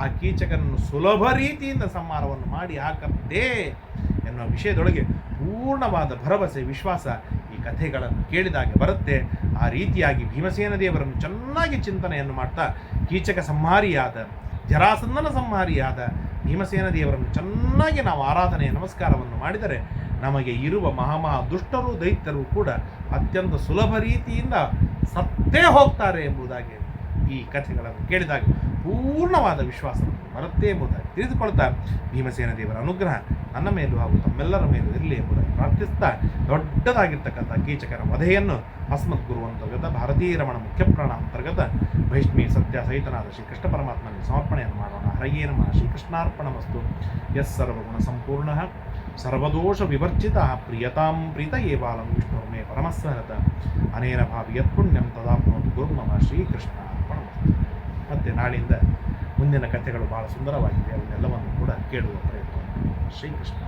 ಆ ಕೀಚಕನನ್ನು ಸುಲಭ ರೀತಿಯಿಂದ ಸಂಹಾರವನ್ನು ಮಾಡಿ ಹಾಕತ್ತೆ ಎನ್ನುವ ವಿಷಯದೊಳಗೆ ಪೂರ್ಣವಾದ ಭರವಸೆ, ವಿಶ್ವಾಸ ಈ ಕಥೆಗಳನ್ನು ಕೇಳಿದಾಗ ಬರುತ್ತೆ. ಆ ರೀತಿಯಾಗಿ ಭೀಮಸೇನ ದೇವರನ್ನು ಚೆನ್ನಾಗಿ ಚಿಂತನೆಯನ್ನು ಮಾಡ್ತಾ ಕೀಚಕ ಸಂಹಾರಿಯಾದ ಜರಾಸಂದನ ಸಂಹಾರಿಯಾದ ಭೀಮಸೇನ ದೇವರನ್ನು ಚೆನ್ನಾಗಿ ನಾವು ಆರಾಧನೆ ನಮಸ್ಕಾರವನ್ನು ಮಾಡಿದರೆ ನಮಗೆ ಇರುವ ಮಹಾಮಹಾ ದುಷ್ಟರು, ದೈತ್ಯರು ಕೂಡ ಅತ್ಯಂತ ಸುಲಭ ರೀತಿಯಿಂದ ಸತ್ತೇ ಹೋಗ್ತಾರೆ ಎಂಬುದಾಗಿ ಈ ಕಥೆಗಳನ್ನು ಕೇಳಿದಾಗ ಪೂರ್ಣವಾದ ವಿಶ್ವಾಸ ಬರುತ್ತೆ ಎಂಬುದಾಗಿ ತಿಳಿದುಕೊಳ್ತಾ ಭೀಮಸೇನ ದೇವರ ಅನುಗ್ರಹ ನನ್ನ ಮೇಲೂ ಹಾಗೂ ತಮ್ಮೆಲ್ಲರ ಮೇಲೂ ಇರಲಿ ಎಂಬುದಾಗಿ ಪ್ರಾರ್ಥಿಸ್ತಾ ದೊಡ್ಡದಾಗಿರ್ತಕ್ಕಂಥ ಕೀಚಕರ ವಧೆಯನ್ನು ಅಸ್ಮತ್ ಗುರು ಅಂತರ್ಗತ ಭಾರತೀಯ ರಮಣ ಮುಖ್ಯ ಪ್ರಾಣ ಅಂತರ್ಗತ ಭೈಷ್ಮಿ ಸತ್ಯ ಸಹಿತನಾದ ಶ್ರೀಕೃಷ್ಣ ಪರಮಾತ್ಮನಿಗೆ ಸಮರ್ಪಣೆಯನ್ನು ಮಾಡೋಣ. ಹರಯೇ ನಮಃ. ಶ್ರೀಕೃಷ್ಣಾರ್ಪಣ ವಸ್ತು ಎಸ್ ಸರ್ವಗುಣ ಸಂಪೂರ್ಣ. ಸರ್ವದೋಷ ವಿವರ್ಜಿತ. ಪ್ರಿಯತಾಂ ಪ್ರೀತ ಏವಾಲಂ ಮೇ ಪರಮಸ್ಸಹತ ಅನೇನ ಭಾವಿ ಯತ್ಪುಣ್ಯಂ ತದಾಪ್ನೋತು ಗುರು ನಮ. ಶ್ರೀಕೃಷ್ಣ. ಮತ್ತು ನಾಳೆಯಿಂದ ಮುಂದಿನ ಕಥೆಗಳು ಬಹಳ ಸುಂದರವಾಗಿವೆ ಅವನ್ನೆಲ್ಲವನ್ನು ಕೂಡ ಕೇಳುವ ಪ್ರಯತ್ನ ಶ್ರೀಕೃಷ್ಣ.